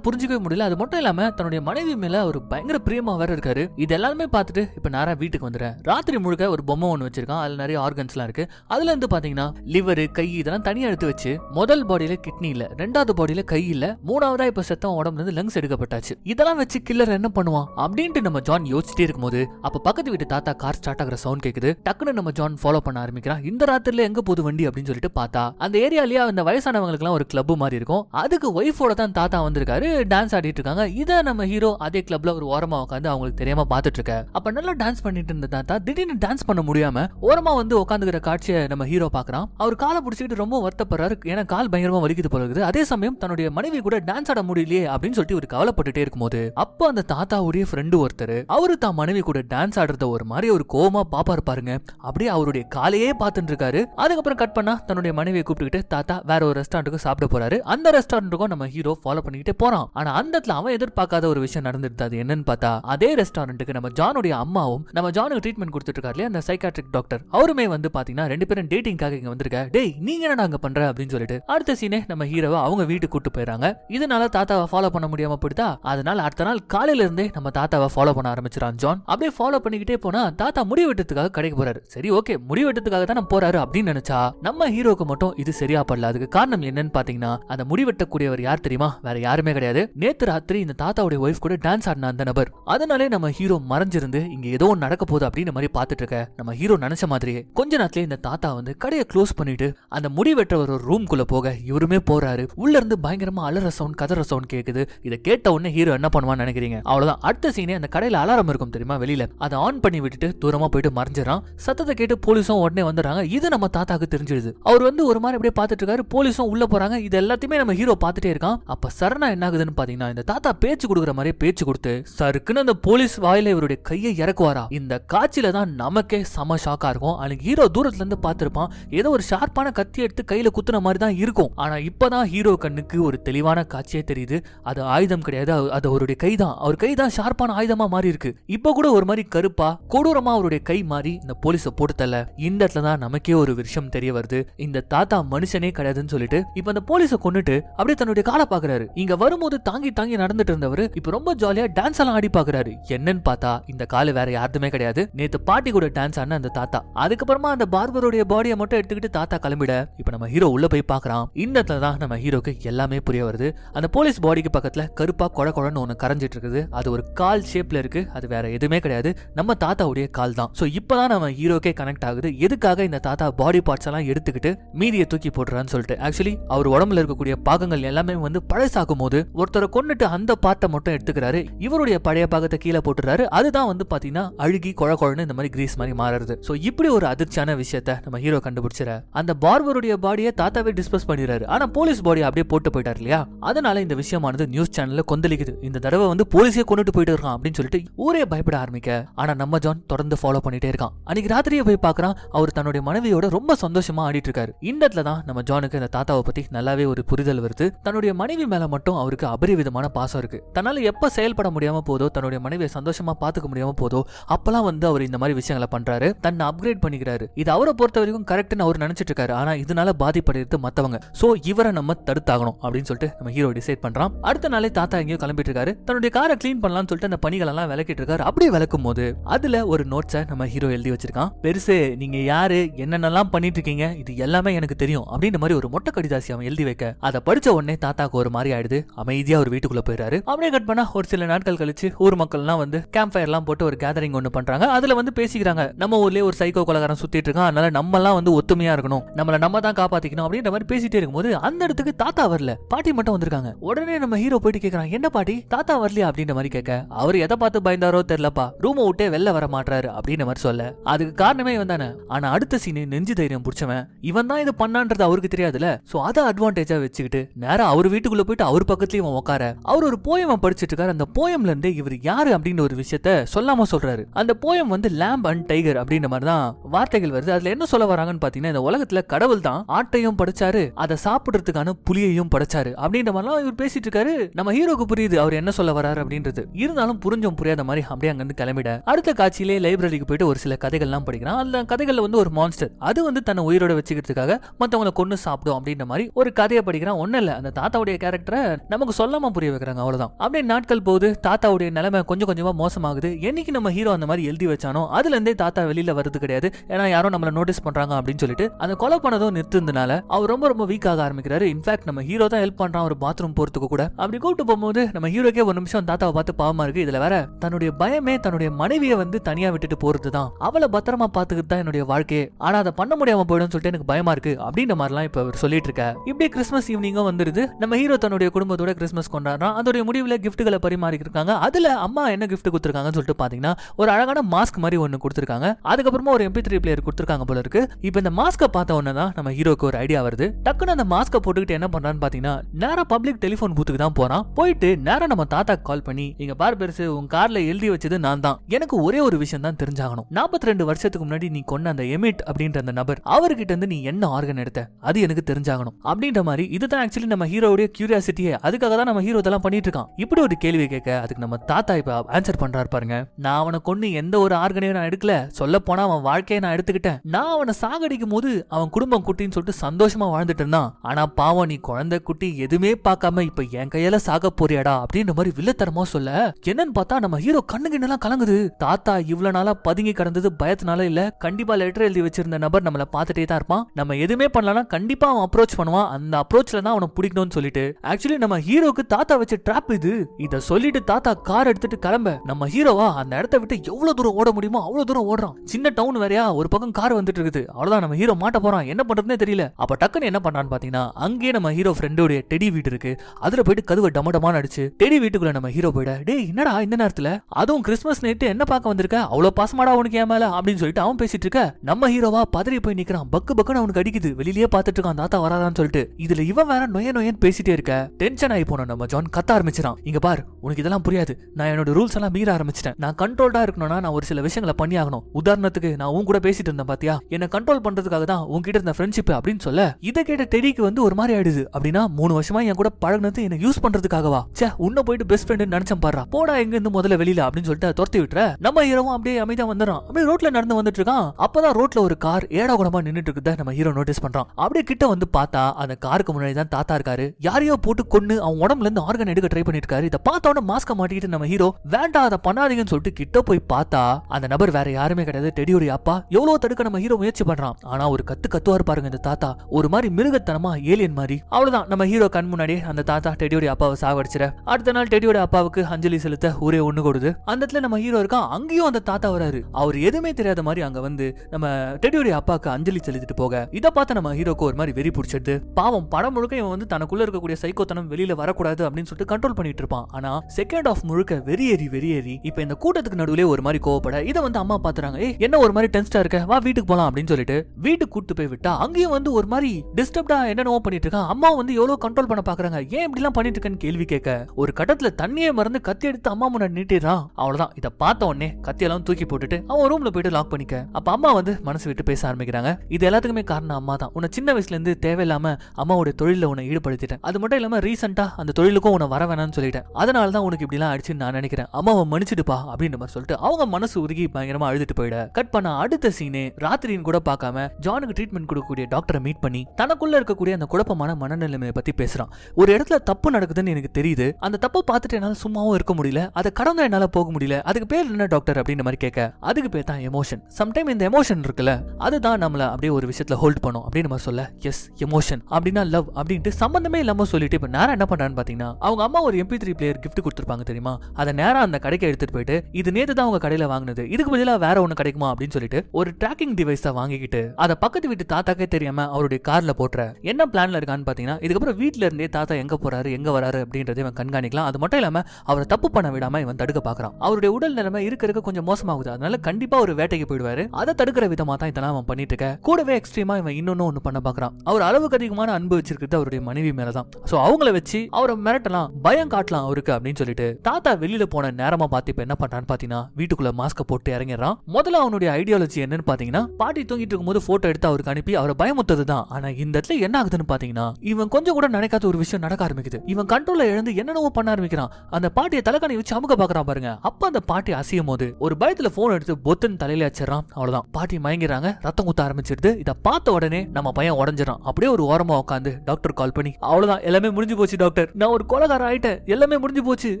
புரிஞ்சுக்கவே முடியல. அது மட்டும் இல்லாம தன்னுடைய மனைவி மேல ஒரு பயங்கர பிரியமா வேற இருக்காரு. இது எல்லாருமே பார்த்துட்டு இப்ப நேரா வீட்டுக்கு வந்துடுறேன். ராத்திரி முழுக்க ஒரு பொம்மை ஒன்று வச்சிருக்கான். அதுல நிறைய ஆர்கன்ஸ்லாம் இருக்கு. அதுல இருந்து பாத்தீங்கன்னா லிவர் கை இதெல்லாம் தனியா எடுத்து வச்சு முதல் பாடியில கிட்னி இல்ல ரெண்டாவது பாடியில கை இல்ல மூணாவதா இப்ப செத்தவன் உடம்புல இருந்து லங்ஸ் எடுக்கப்பட்டாச்சு. இதெல்லாம் வச்சு கில்லர் என்ன பண்ணுவான்? அப்படின்ட்டு நம்ம ஜான் யோசிச்சிட்டே இருக்கும்போது அப்ப பக்கத்து வீட்டு தாத்தா கார் ஸ்டார்ட் ஆகிற சவுண்ட் கேக்குது. டக்குன்னு நம்ம ஜான் ஃபாலோ பண்ண ஆரம்பிக்கிறான். இந்த ராத்திரில எங்க போகுது வண்டி அப்படின்னு சொல்லிட்டு பார்த்தா அந்த ஏரியாலயே அந்த வயசானவங்களுக்குலாம் ஒரு கிளப் மாதிரி இருக்கும். அதுக்கு ஒய்ஃபோட தான் தாத்தா வந்திருக்காரு டான்ஸ் ஆடிட்டு இருக்காங்க. இதை நம்ம ஹீரோ அதே கிளப்ல ஒரு ஓரமா உட்காந்து அவங்களுக்கு தெரியாம பாத்துட்டு இருக்க. அப்ப நல்லா டான்ஸ் பண்ணிட்டு இருந்த தாத்தா திடீர்னு டான்ஸ் பண்ண முடியாம ஓரமா வந்து உட்காந்துக்கிற காட்சியை நம்ம ஹீரோ பாக்குறான் அவர் காலை பிடிச்சிக்கிட்டு ரொம்ப வருத்தப்படுறாரு. ஏன்னா கால் பயங்கரமா வலிக்குது போல இருக்குது. அதே சமயம் தன்னுடைய மனைவி கூட டான்ஸ் ஆட முடியலையே அப்படின்னு சொல்லிட்டு ஒரு கவலைப்பட்டுட்டே இருக்கும்போது அப்ப அந்த தாத்தாவுடைய ஃப்ரெண்டு ஒருத்தர் அவரு தான் மனைவி கூட டான்ஸ் ஆடுறத ஒரு மாதிரி ஒரு கோவமா பாப்பா இருப்பாருங்க அப்படியே அவருடைய காலையே பார்த்துட்டு இருக்காரு. அதுக்கப்புறம் கட் பண்ணா தன்னுடைய மனைவியை கூப்பிட்டுக்கிட்டு தாத்தா வேற ஒரு ரெஸ்டாரண்ட்டுக்கு சாப்பிட போறாரு. அந்த ரெஸ்டாரண்ட்டுக்கும் நம்ம ஹீரோ ஃபாலோ பண்ணிக்கிட்டே போறான். ஆனா அந்த இடத்துல அவன் எதிர்பார்க்காத ஒரு விஷயம் நடந்துருது அது என்னன்னு பார்த்தா அதே ரெஸ்டாரண்ட்டுக்கு நம்ம ஜானுடைய அம்மாவும் நம்ம ஜானுக்கு ட்ரீட்மெண்ட் கொடுத்துட்டு இருக்காரு அந்த சைக்காட்ரிக் டாக்டர் அவருமே வந்து பாத்தீங்கன்னா ரெண்டு பேரும் டேட்டிங்காக இங்க வந்திருக்க டேய் நீங்க என்ன அங்க பண்ற? அப்படின்னு சொல்லிட்டு அடுத்த சீனே நம்ம ஹீரோவை அவங்க வீட்டுக்கு கூட்டு போயிடறாங்க. இதனால தாத்தாவை ஃபாலோ பண்ண முடியாம போயிடுதா? அதனால அடுத்த நாள் காலையில இருந்தே நம்ம தாத்தாவை ஃபாலோ பண்ண ஆரம்பிச்சிடான் ஜான். அப்படியே ஃபாலோ பண்ணிக்கிட்டே போனா தாத்தா முடி வெட்டத்துக்காக கடைக்கு போறாரு. சரி ஓகே முடி வெட்டத்துக்காக தான் போறாரு அப்படின்னு நினைச்சா நம்ம ஹீரோக்கு மட்டும் இது சரியா படல. அதுக்கு காரணம் என்னன்னு பாத்தீங்கன்னா அந்த முடி வெட்டக்கூடியவர் யார் தெரியுமா? வேற யாருமே கிடையாது. நேத்து ராத்திரி இந்த தாத்தாவுடைய ஒய்ஃப் கூட டான்ஸ் ஆடின அந்த நபர். அதனாலே நம்ம ஹீரோ மறைஞ்சிருந்து இங்க ஏதோ ஒன்று நடக்க போகுது அப்படின்னு மாதிரி பார்த்துட்டு இருக்க நம்ம ஹீரோ நினைச்ச மாதிரியே கொஞ்ச நேரத்திலே இந்த தாத்தா வந்து கடையை க்ளோஸ் பண்ணிட்டு அந்த முடி வெட்டுறவர் ஒரு ரூம்குள்ள போக இவருமே போறாரு. உள்ள இருந்து பயங்கரமா அலற சவுண்ட் கதற சவுண்ட் கேக்குது. இதை கேட்ட உடனே ஹீரோ என்ன பண்ணுவான்னு நினைக்கிறீங்க? அவ்வளவுதான். அடுத்த சீனே அந்த கடையில அலாரம் இருக்கும் தெரியுமா வெளியில? அதை ஆன் பண்ணி விட்டுட்டு தூரமா போயிட்டு மறைஞ்சிடறான். சத்தத்தை கேட்டு போலீஸும் உடனே வந்துடுறாங்க. இது நம்ம தாத்தாக்கு தெரிஞ்சிடுது. அவர் வந்து ஒரு மாதிரி அப்படியே பார்த்துட்டு இருக்காரு போலீஸும் உள்ள போறாங்க. இது இது எல்லாத்தையுமே நம்ம ஹீரோ பார்த்துட்டே இருக்கான். அப்ப சரணா என்ன ஆகுதுன்னு பாத்தீங்கன்னா இந்த தாத்தா பேச்சு கொடுக்குற மாதிரி பேச்சு கொடுத்து சருக்குன்னு அந்த போலீஸ் வாயில இவருடைய கையை இறக்குவாரா? இந்த காட்சியில தான் நமக்கே செம ஷாக்கா இருக்கும். அன்னைக்கு ஹீரோ தூரத்துல இருந்து பார்த்திருப்பான். ஏதோ ஒரு ஷார்ப்பான கத்தி எடுத்து கையில குத்துன மாதிரி தான் இருக்கும். ஆனா இப்பதான் ஹீரோ கண்ணுக்கு ஒரு தெளிவான காட்சியே தெரியுது. அது ஆயுதம் கிடையாது. அது- அவருடைய கை தான். அவர் கை தான் ஷார்ப்பான ஆயுதமா மாறி இருக்கு. இப்ப கூட ஒரு மாதிரி கருப்பா கொடூரமா அவருடைய கை மாறி இந்த போலீஸ போட்டு தள்ள இந்த இடத்துல தான் நமக்கே ஒரு விஷயம் தெரிய வருது. இந்த தாத்தா மனுஷனே கிடையாதுன்னு சொல்லிட்டு இப்ப அந்த போலீஸ் கொன்னுட்டு அப்படியே தன்னுடைய காலை பாக்குறாரு இங்க வரும்போது தாங்கி தாங்கி நடந்துட்டு இருந்தவர் இப்ப ரொம்ப ஜாலியா டான்ஸ் எல்லாம் ஆடி பாக்குறாரு என்னன்னு பார்த்தா இந்த காலு வேற யாருமே கிடையாது. நேத்து பாட்டி கூட டான்ஸ் ஆன அந்த தாத்தா. அதுக்கப்புறமா அந்த பார்பருடைய பாடியை மட்டும் எடுத்துக்கிட்டு தாத்தா கிளம்பிட இப்ப நம்ம ஹீரோ உள்ள போய் பாக்குறான் இந்த இடத்துல தான் நம்ம ஹீரோக்கு எல்லாமே புரிய வருது. அந்த போலீஸ் பாடிக்கு பக்கத்துல கருப்பா கொட கொடன்னு ஒண்ணு கரைஞ்சிட்டு இருக்குது. அது ஒரு கால் ஷேப்ல இருக்கு. அது வேற எதுவுமே கிடையாது. நம்ம தாத்தாவுடைய கால் தான். சோ இப்பதான் நம்ம ஹீரோக்கே கனெக்ட் ஆகுது. எதுக்காக இந்த தாத்தா பாடி பார்ட்ஸ் எல்லாம் எடுத்துக்கிட்டு மீதியை தூக்கி போடுறான்னு சொல்லிட்டு. ஆக்சுவலி அவர் உடம்புல உடம்புல இருக்கக்கூடிய பாகங்கள் எல்லாமே வந்து பழசாக்கும் போது ஒருத்தரை கொண்டுட்டு அந்த பார்ட்டை மட்டும் எடுத்துக்கிறாரு. இவருடைய பழைய பாகத்தை கீழே போட்டுறாரு அதுதான் வந்து பாத்தீங்கன்னா அழுகி குழ குழன்னு இந்த மாதிரி கிரீஸ் மாதிரி மாறுறது. சோ இப்படி ஒரு அதிர்ச்சியான விஷயத்த நம்ம ஹீரோ கண்டுபிடிச்சிட அந்த பார்பருடைய பாடியை தாத்தாவே டிஸ்பஸ் பண்ணிடுறாரு. ஆனா போலீஸ் பாடி அப்படியே போட்டு போயிட்டார் இல்லையா? அதனால இந்த விஷயமானது நியூஸ் சேனல்ல கொந்தளிக்குது. இந்த தடவை வந்து போலீஸே கொண்டுட்டு போயிட்டு இருக்கான் அப்படின்னு சொல்லிட்டு ஊரே பயப்பட ஆரம்பிக்க. ஆனா நம்ம ஜான் தொடர்ந்து ஃபாலோ பண்ணிட்டே இருக்கான். அன்னைக்கு ராத்திரியே போய் பாக்குறான். அவர் தன்னுடைய மனைவியோட ரொம்ப சந்தோஷமா ஆடிட்டு இருக்காரு. இந்த இடத்துல தான் நம்ம ஜானுக்கு இந்த தாத்தாவை பத்தி நல்லாவே ஒரு புரிதல் வருது. தன்னுடைய மனைவி மேல மட்டும் அவருக்கு அபரிவிதமான பாசம் இருக்கு. தன்னால எப்ப செயல்பட முடியாம போதோ தன்னுடைய மனைவியை சந்தோஷமா பாத்துக்க முடியாம போதோ அப்பெல்லாம் வந்து அவர் இந்த மாதிரி விஷயங்களை பண்றாரு. தன்னை அப்கிரேட் பண்ணிக்கிறாரு. இது அவரை பொறுத்த வரைக்கும் கரெக்ட்னு அவர் நினைச்சிட்டு இருக்காரு. ஆனா இதனால பாதிப்படைகிறது மத்தவங்க. சோ இவரை நம்ம தடுத்தாகணும் அப்படின்னு சொல்லிட்டு நம்ம ஹீரோ டிசைட் பண்றான். அடுத்த நாளே தாத்தா எங்கேயோ கிளம்பிட்டு இருக்காரு. தன்னுடைய காரை க்ளீன் பண்ணலாம்னு சொல்லிட்டு அந்த பணிகள் எல்லாம் விளக்கிட்டு இருக்காரு. அப்படியே விளக்கும் போது அதுல ஒரு நோட்ஸை நம்ம ஹீரோ எழுதி வச்சிருக்கான். பெருசு நீங்க யாரு என்னென்னலாம் பண்ணிட்டு இருக்கீங்க இது எல்லாமே எனக்கு தெரியும். அப்படின்ற மாதிரி ஒரு மொட்டை கடிதாசி அவன் எழுதி வைக்க அதை படிச்ச உடனே தாத்தாக்கு ஒரு மாதிரி ஆயிடுது. அமைதியா ஒரு வீட்டுக்குள்ள போயிடாரு அப்படியே கட் பண்ணா ஒரு சில நாட்கள் கழிச்சு ஊர் மக்கள்லாம் வந்து கேம்ப் ஃபயர் எல்லாம் போட்டு ஒரு கேதரிங் ஒன்று பண்றாங்க. அதுல வந்து பேசிக்கிறாங்க. நம்ம ஊர்லயே ஒரு சைக்கோ கொலகாரன் சுத்திட்டு இருக்கான். அதனால நம்ம எல்லாம் வந்து ஒத்துமையா இருக்கணும். நம்மள நம்ம தான் காப்பாத்திக்கணும். அப்படின்ற மாதிரி பேசிட்டே இருக்கும்போது அந்த இடத்துக்கு தாத்தா வரல. பாட்டி மட்டும் வந்திருக்காங்க. உடனே நம்ம ஹீரோ போயிட்டு கேக்குறான் என்ன பாட்டி? தாத்தா வரலையா? அப்படின்ற மாதிரி கேட்க அவர் எதை பார்த்து பயந்தாரோ தெரியலப்பா. ரூமை விட்டே வெளில வர மாட்டாரு அப்படின்ற மாதிரி சொல்ல. அதுக்கு காரணமே இவன் தானே. ஆனா அடுத்த சீனு நெஞ்சு தைரியம் பிடிச்சவன். இவன் தான் இது பண்ணான்றது அவருக்கு தெரியாதுல சோ அதை அட்வான்டேஜ் வச்சுக்கிட்டு நேரம் அவர் வீட்டுக்குள்ள போயிட்டு அவர் பக்கத்துலயும் இவன் உட்கார அவர் ஒரு போயம் படிச்சிட்டு இருக்காரு அந்த போயம்ல இருந்து இவர் யாரு அப்படின்ற ஒரு விஷயத்த சொல்லாம சொல்றாரு. அந்த போயம் வந்து லேம்ப் அண்ட் டைகர் அப்படின்ற மாதிரி தான் வார்த்தைகள் வருது. அதுல என்ன சொல்ல வராங்கன்னு பாத்தீங்கன்னா இந்த உலகத்துல கடவுள் தான் ஆட்டையும் படைச்சாரு அதை சாப்பிடுறதுக்கான புலியையும் படைச்சாரு அப்படின்ற மாதிரிலாம் இவர் பேசிட்டு இருக்காரு. நம்ம ஹீரோக்கு புரியுது அவர் என்ன சொல்ல வராரு அப்படின்றது. இருந்தாலும் புரிஞ்சும் புரியாத மாதிரி அப்படியே அங்கிருந்து கிளம்பிட. அடுத்த காட்சியிலே லைப்ரரிக்கு போயிட்டு ஒரு சில கதைகள்லாம் படிக்கிறான். அந்த கதைகள்ல வந்து ஒரு மான்ஸ்டர் அது வந்து தன்னை உயிரோட வச்சுக்கிறதுக்காக மத்தவங்களை கொண்டு சாப்பிடும் அப்படின்ற மாதிரி ஒரு கதையை படிக்கிறான் ஒன்றும் இல்ல. அந்த தாத்தாவுடைய கேரக்டரை நமக்கு சொல்லாம புரிய வைக்கிறாங்க. அவ்வளவுதான். அப்படியே நாட்கள் போகுது. தாத்தாவுடைய நிலைமை கொஞ்சம் கொஞ்சமா மோசமாகுது. என்னைக்கு நம்ம ஹீரோ அந்த மாதிரி எழுதி வச்சானோ அதுல இருந்தே தாத்தா வெளியில வருது கிடையாது. ஏன்னா யாரோ நம்மள நோட்டீஸ் பண்றாங்க அப்படின்னு சொல்லிட்டு அந்த கொலை பண்ணதும் நிறுத்துனதுனால அவர் ரொம்ப ரொம்ப வீக் ஆக ஆரம்பிக்கிறாரு. இன்ஃபேக்ட் நம்ம ஹீரோ தான் ஹெல்ப் பண்றான் ஒரு பாத்ரூம் போறதுக்கு கூட. அப்படி கூப்பிட்டு போகும்போது நம்ம ஹீரோக்கே ஒரு நிமிஷம் தாத்தாவை பார்த்து பாவமா இருக்கு. இதுல வேற தன்னுடைய பயமே தன்னுடைய மனைவியை வந்து தனியா விட்டுட்டு போகிறது தான் அவளை பத்திரமா பாத்துக்கிட்டு தான் என்னுடைய வாழ்க்கையே. ஆனா அதை பண்ண முடியாம போயிடும் சொல்லிட்டு எனக்கு பயமா இருக்கு. அப்படின்ற மாதிரிலாம் இப்ப அவர் சொல்லிட்டு இருக்க இப்படி கிறிஸ்மஸ் ஈவினிங்கும் வந்துருது. நம்ம ஹீரோ தன்னுடைய குடும்பத்தோட கிறிஸ்மஸ் கொண்டாடுறான். அதோடைய முடிவில் கிஃப்ட்டுகளை பரிமாறி இருக்காங்க அதுல அம்மா என்ன கிஃப்ட் கொடுத்துருக்காங்கன்னு சொல்லிட்டு பாத்தீங்கன்னா ஒரு அழகான மாஸ்க் மாதிரி ஒன்று கொடுத்துருக்காங்க. அதுக்கப்புறமா ஒரு எம்பி த்ரீ பிளேயர் கொடுத்துருக்காங்க போல இருக்கு. இப்போ இந்த மாஸ்கை பார்த்த உடனே தான் நம்ம ஹீரோக்கு ஒரு ஐடியா வருது. டக்குன்னு அந்த மாஸ்கை போட்டுக்கிட்டு என்ன பண்றான்னு பாத்தீங்கன்னா நேராக பப்ளிக் டெலிஃபோன் பூத்துக்கு தான் போறான். போயிட்டு நேராக நம்ம தாத்தாக்கு கால் பண்ணி இங்க பார் பெருசு உன் கார்ல எழுதி வச்சது நான் தான். எனக்கு ஒரே ஒரு விஷயம் தான் தெரிஞ்சாகணும். நாற்பத்தி ரெண்டு வருஷத்துக்கு முன்னாடி நீ கொண்ட அந்த எமிட் அப்படின்ற அந்த நபர் அவர்கிட்ட இருந்து நீ என்ன ஆர்கன் எடுத்த? அது எனக்கு தெரிஞ்சாகணும். அப்படின்ற மாதிரி இதுதான் ஆக்சுவலி நம்ம ஹீரோடைய கியூரியாசிட்டியே அதுக்காக தான் நம்ம ஹீரோ இதெல்லாம் பண்ணிட்டு இருக்கான் இப்படி ஒரு கேள்வி கேட்க அதுக்கு நம்ம தாத்தா இப்ப ஆன்சர் பண்றாரு பாருங்க. நான் அவனை கொண்டு எந்த ஒரு ஆர்கனையும் நான் எடுக்கல. சொல்ல போனா அவன் வாழ்க்கையை நான் எடுத்துக்கிட்டேன். நான் அவனை சாகடிக்கும் போது அவன் குடும்பம் குட்டின்னு சொல்லிட்டு சந்தோஷமா வாழ்ந்துட்டு இருந்தான். ஆனா பாவம் நீ குழந்தை குட்டி எதுவுமே பார்க்காம இப்ப என் கையால சாக போறியாடா அப்படின்ற மாதிரி வில்லத்தரமா சொல்ல என்னன்னு பார்த்தா நம்ம ஹீரோ கண்ணு கிண்ணெல்லாம் கலங்குது. தாத்தா இவ்வளவு நாளா பதுங்கி கிடந்தது பயத்தினால இல்ல கண்டிப்பா லெட்டர் எழுதி வச்சிருந்த நபர் நம்மள பார்த்துட்டே தான் இருப்பான். நம்ம எதுவுமே பண்ணலன்னா கண்டிப்பா அவன் அப்ரோச் பண்ணுவான். அந்த அப்ரோச்ல தான் அவனை பிடிக்கணும்னு சொல்லிட்டு ஆக்சுவலி நம்ம ஹீரோக்கு தாத்தா வச்ச ட்ராப் இது. இத சொல்லிட்டு தாத்தா கார் எடுத்துட்டு கிளம்ப நம்ம ஹீரோவா அந்த இடத்த விட்டு எவ்வளவு தூரம் ஓட முடியுமோ அவ்வளவு தூரம் ஓடுறான். சின்ன டவுன் வேறையா ஒரு பக்கம் கார் வந்துட்டு இருக்குது. அவ்வளவுதான் நம்ம ஹீரோ மாட்ட போறான். என்ன பண்றதுனே தெரியல. அப்ப டக்குன்னு என்ன பண்றான்னு பாத்தீங்கன்னா அங்கேயே நம்ம ஹீரோ ஃப்ரெண்டோடைய டெடி வீடு இருக்கு. அதுல போயிட்டு கதவை டமடமான அடிச்சு டெடி வீட்டுக்குள்ள நம்ம ஹீரோ போயிட டே என்னடா இந்த நேரத்துல? அதுவும் கிறிஸ்மஸ் நைட்டு என்ன பார்க்க வந்திருக்க? அவ்வளவு பாசமாடா உனக்கு ஏன் மேல? அப்படின்னு சொல்லிட்டு அவன் பேசிட்டு இருக்க. நம்ம ஹீரோவா பதறி போய் நிக்கிறான். பக்கு பக்குன்னு அவனுக்கு அடிக்குது. வெளியிலேயே பாத்துட்டு இருக்கான் தாத்தா வராதான்னு சொல்லிட்டு. இதுல இவன் வேற நொய நொயன்னு பேசிட்டே இருக்க. டென்ஷன் ஆகி போன நம்ம ஜான் கத்த ஆரம்பிச்சிடான் இங்க பார் உனக்கு இதெல்லாம் புரியாது. நான் என்னோட ரூல்ஸ் எல்லாம் மீற ஆரம்பிச்சிட்டேன். நான் கண்ட்ரோல்டா இருக்கணும்னா நான் ஒரு சில விஷயங்களை பண்ணி ஆகணும் உதாரணத்துக்கு நான் உன் கூட பேசிட்டு இருந்தேன் பாத்தியா? என்ன கண்ட்ரோல் பண்றதுக்காக தான் உன்கிட்ட இருந்த ஃப்ரெண்ட்ஷிப் அப்படின்னு சொல்ல இதை கேட்ட டெடிக்கு வந்து ஒரு மாதிரி ஆயிடுது. அப்படின்னா மூணு வருஷமா என் கூட பழகுனது என்ன யூஸ் பண்றதுக்காகவா? சே உன்ன போயிட்டு பெஸ்ட் ஃப்ரெண்ட் நினைச்சேன் பாடுறா போடா எங்க இருந்து முதல்ல வெளியில அப்படின்னு சொல்லிட்டு துரத்தி விட்டுற. நம்ம ஹீரோவும் அப்படியே அமைதியா வந்துடுறான் அப்படியே ரோட்ல நடந்து வந்துட்டு இருக்கான். அப்பதான் ரோட்ல ஒரு கார் ஏடா குடமா நின்றுட்டு இருக்குதா நம்ம ஹீரோ நோட்டீஸ் பண்றான். அப்படியே கிட்ட வந்து பார்த்தா அந்த காருக்கு முன்னாடி தான் தாத்தா இருக்காரு? யாரையோ போட்டு கொண்டு அவன் உடம்புல இருந்து ஆர்கன் எடுக்க ட்ரை பண்ணிட்டு இருக்காரு இதை பார்த்தோட மாஸ்க மாட்டிக்கிட்டு நம்ம ஹீரோ வேண்டாம் அதை பண்ணாதீங்கன்னு சொல்லிட்டு கிட்ட போய் பார்த்தா அந்த நபர் வேற யாருமே கிடையாது. டெடியோடைய அப்பா எவ்வளவு தடுக்க நம்ம ஹீரோ முயற்சி பண்றான். ஆனா ஒரு கத்து கத்துவாரு பாருங்க இந்த தாத்தா. ஒரு மாதிரி மிருகத்தனமா ஏலியன் மாதிரி. அவ்வளவுதான். நம்ம ஹீரோ கண் முன்னாடியே அந்த தாத்தா டெடியோடைய அப்பாவை சாவடிச்சிட அடுத்த நாள் டெடியோட அப்பாவுக்கு அஞ்சலி செலுத்த ஊரே ஒண்ணு கொடுது அந்த இடத்துல நம்ம ஹீரோ இருக்கான் அங்கேயும் அந்த தாத்தா வராரு. அவர் எதுவுமே தெரியாத மாதிரி அங்க வந்து நம்ம டெடியோடைய அப்பாவுக்கு அஞ்சலி செலுத்திட்டு போக இதை பார்த்து நம்ம ஹீரோக்கு ஒரு மாதிரி வெறி பிடிச்சிடுது. பாவம். படம் முழுக்க இவன் வந்து தனக்குள்ள இருக்கக்கூடிய சைக்கோத்தனம் வெளியில வரக்கூடாது அப்படின்னு சொல்லிட்டு கண்ட்ரோல் பண்ணிட்டு இருப்பான். ஆனா செகண்ட் ஆஃப் முழுக்க வெறியேறி வெறியேறி இப்ப இந்த கூட்டத்துக்கு நடுவிலே ஒரு மாதிரி கோவப்பட இதை வந்து அம்மா பாத்துறாங்க ஏ என்ன ஒரு மாதிரி டென்ஸ்டா இருக்க? வா வீட்டுக்கு போலாம் அப்படின்னு சொல்லிட்டு வீட்டுக்கு கூட்டு போய் விட்டா அங்கேயும் வந்து ஒரு மாதிரி டிஸ்டர்ப்டா என்னென்னவோ பண்ணிட்டு இருக்கான். அம்மா வந்து எவ்வளவு கண்ட்ரோல் பண்ண பாக்குறாங்க. ஏன் இப்படி எல்லாம் பண்ணிட்டு இருக்கேன்னு கேள்வி கேட்க ஒரு கட்டத்துல தண்ணியே மறந்து கத்தி எடுத்து அம்மா முன்னாடி நீட்டிடுறான் அவ்வளவுதான். இதை பார்த்த உடனே கத்தியெல்லாம் தூக்கி போட்டுட்டு அவன் ரூம்ல போயிட்டு லாக் பண்ணிக்க. அப்ப அம்மா வந்து மனசு விட்டு பேச ஆரம்பிக்கிறாங்க. இது எல்லாத்துக்குமே காரணம் அம்மா தான் உன்னை சின்ன வயசுல இருந்து தேவையில்லாம அம்மாவோட தொழில உன்னை ஈடுபடுத்திட்டேன். அது மட்டும் இல்லாம ரீசெண்டா அந்த தொழிலுக்கும் உன்னை வர வேணாம்னு சொல்லிட்டேன். அதனால தான் உனக்கு இப்படிலாம் ஆயிடுச்சுன்னு நான் நினைக்கிறேன். அம்மாவை மன்னிச்சிடுப்பா அப்படின்ற மாதிரி சொல்லிட்டு அவங்க மனசு உருகி பயங்கரமா அழுதுட்டு போயிட. கட் பண்ண அடுத்த சீனே ராத்திரின்னு கூட பார்க்காம ஜானுக்கு ட்ரீட்மெண்ட் கொடுக்கக்கூடிய டாக்டரை மீட் பண்ணி தனக்குள்ள இருக்கக்கூடிய அந்த குழப்பமான மனநிலைமையை பத்தி பேசுறான். ஒரு இடத்துல தப்பு நடக்குதுன்னு எனக்கு தெரியுது. அந்த தப்பை பார்த்துட்டு என்னால சும்மாவும் இருக்க முடியல. அதை கடந்த என்னால போக முடியல. அதுக்கு பேர் என்ன டாக்டர் அப்படின்ற மாதிரி கேட்க அதுக்கு பேர் தான் எமோஷன் சம்டைம் இந்த எமோஷன் இருக்குல்ல அதுதான் நம்மள அப்படியே ஒரு விஷயத்துல ஹோல்ட் பண்ணும் அப்படின்னு மாதிரி சொல்ல எஸ் எமோஷன் அப்படின்னு லவ் அப்படின்ட்டு சம்பந்தமே இல்லாம சொல்லிட்டு இப்ப நேரம் என்ன பண்றான்னு பாத்தீங்கன்னா அவங்க அம்மா ஒரு எம்பி த்ரீ பிளேயர் கிஃப்ட் கொடுத்துருப்பாங்க தெரியுமா? அதை நேரம் அந்த கடைக்கு எடுத்துட்டு போயிட்டு இது நேத்து தான் அவங்க கடையில வாங்கினது இதுக்கு பதிலாக வேற ஒண்ணு கிடைக்குமா அப்படின்னு சொல்லிட்டு ஒரு ட்ராக்கிங் டிவைஸை வாங்கிக்கிட்டு அதை பக்கத்து வீட்டு தாத்தாக்கே தெரியாம அவருடைய கார்ல போட்டுற என்ன பிளான்ல இருக்கான்னு பாத்தீங்கன்னா இதுக்கப்புறம் வீட்டுல இருந்தே தாத்தா எங்க போறாரு எங்க வராரு அப்படின்றத இவன் கண்காணிக்கலாம். அது மட்டும் இல்லாம அவரை தப்பு பண்ண விடாம இவன் தடுக்க பாக்குறான். அவருடைய உடல் நிலைமை இருக்க இருக்க கொஞ்சம் மோசமாகுது. அதனால கண்டிப்பா ஒரு வேட்டைக்கு போயிடுவாரு. அதை தடுக்கிற விதமா தான் இதெல்லாம் அவன் பண்ணிட்டு இருக்க. கூடவே எக்ஸ்ட்ரீமா இவன் இன்னொன்னு ஒன்னு பண்ண பாக்குறான். அவர் அளவுக்கு அதிகமான அன்பு வச்சிருக்கிறது அவருடைய மனைவி மேலதான். சோ அவங்கள வச்சு அவரை மிரட்டலாம் பயம் காட்டலாம் அவருக்கு அப்படின்னு சொல்லிட்டு தாத்தா வெளியில போன நேரமா பார்த்து இப்ப என்ன பண்றான்னு பாத்தீங்கன்னா வீட்டுக்குள்ள மாஸ்க போட்டு இறங்கிடுறான். முதல்ல அவனுடைய ஐடியாலஜி என்னன்னு பாத்தீங்கன்னா பாட்டி தூங்கிட்டு இருக்கும்போது போட்டோ எடுத்து அவருக்கு அனுப்பி அவரை பயமுத்தது தான் ஆனா இந்த இடத்துல என்ன ஆகுதுன்னு பாத்தீங்கன்னா இவன் கொஞ்சம் கூட நினைக்காத ஒரு விஷயம் நடக்க ஆரம்பிக்குது. இவன் கண்ட்ரோல்ல இழந்து என்னென்னவோ பண்ண ஆரம்பிக்கிறான். அந்த பாட்டியை தலைக்காணி வச்சு அமுக பாக்குறான் பாருங்க. அப்ப அந்த பாட்டி அசையும் போது ஒரு பயத்துல போன் எடுத்து பொத்துன்னு தலையில வச்சிடறான் அவ்வளவுதான். பாட்டி மயங்கிறாங்க ரத்தம் குத்த ஆரம்பிச்சிருது. இதை பார்த்த உடனே நம்ம பையன் உடஞ்சிடும் அப்படியே ஒரு ஓரமா உட்காந்து டாக்டர் கால் பண்ணி அவ்வளவுதான் எல்லாமே முடிஞ்சு போச்சு டாக்டர் நான் ஒரு கொலைகார ஆயிட்டேன். எல்லாமே முடிஞ்சு போச்சு.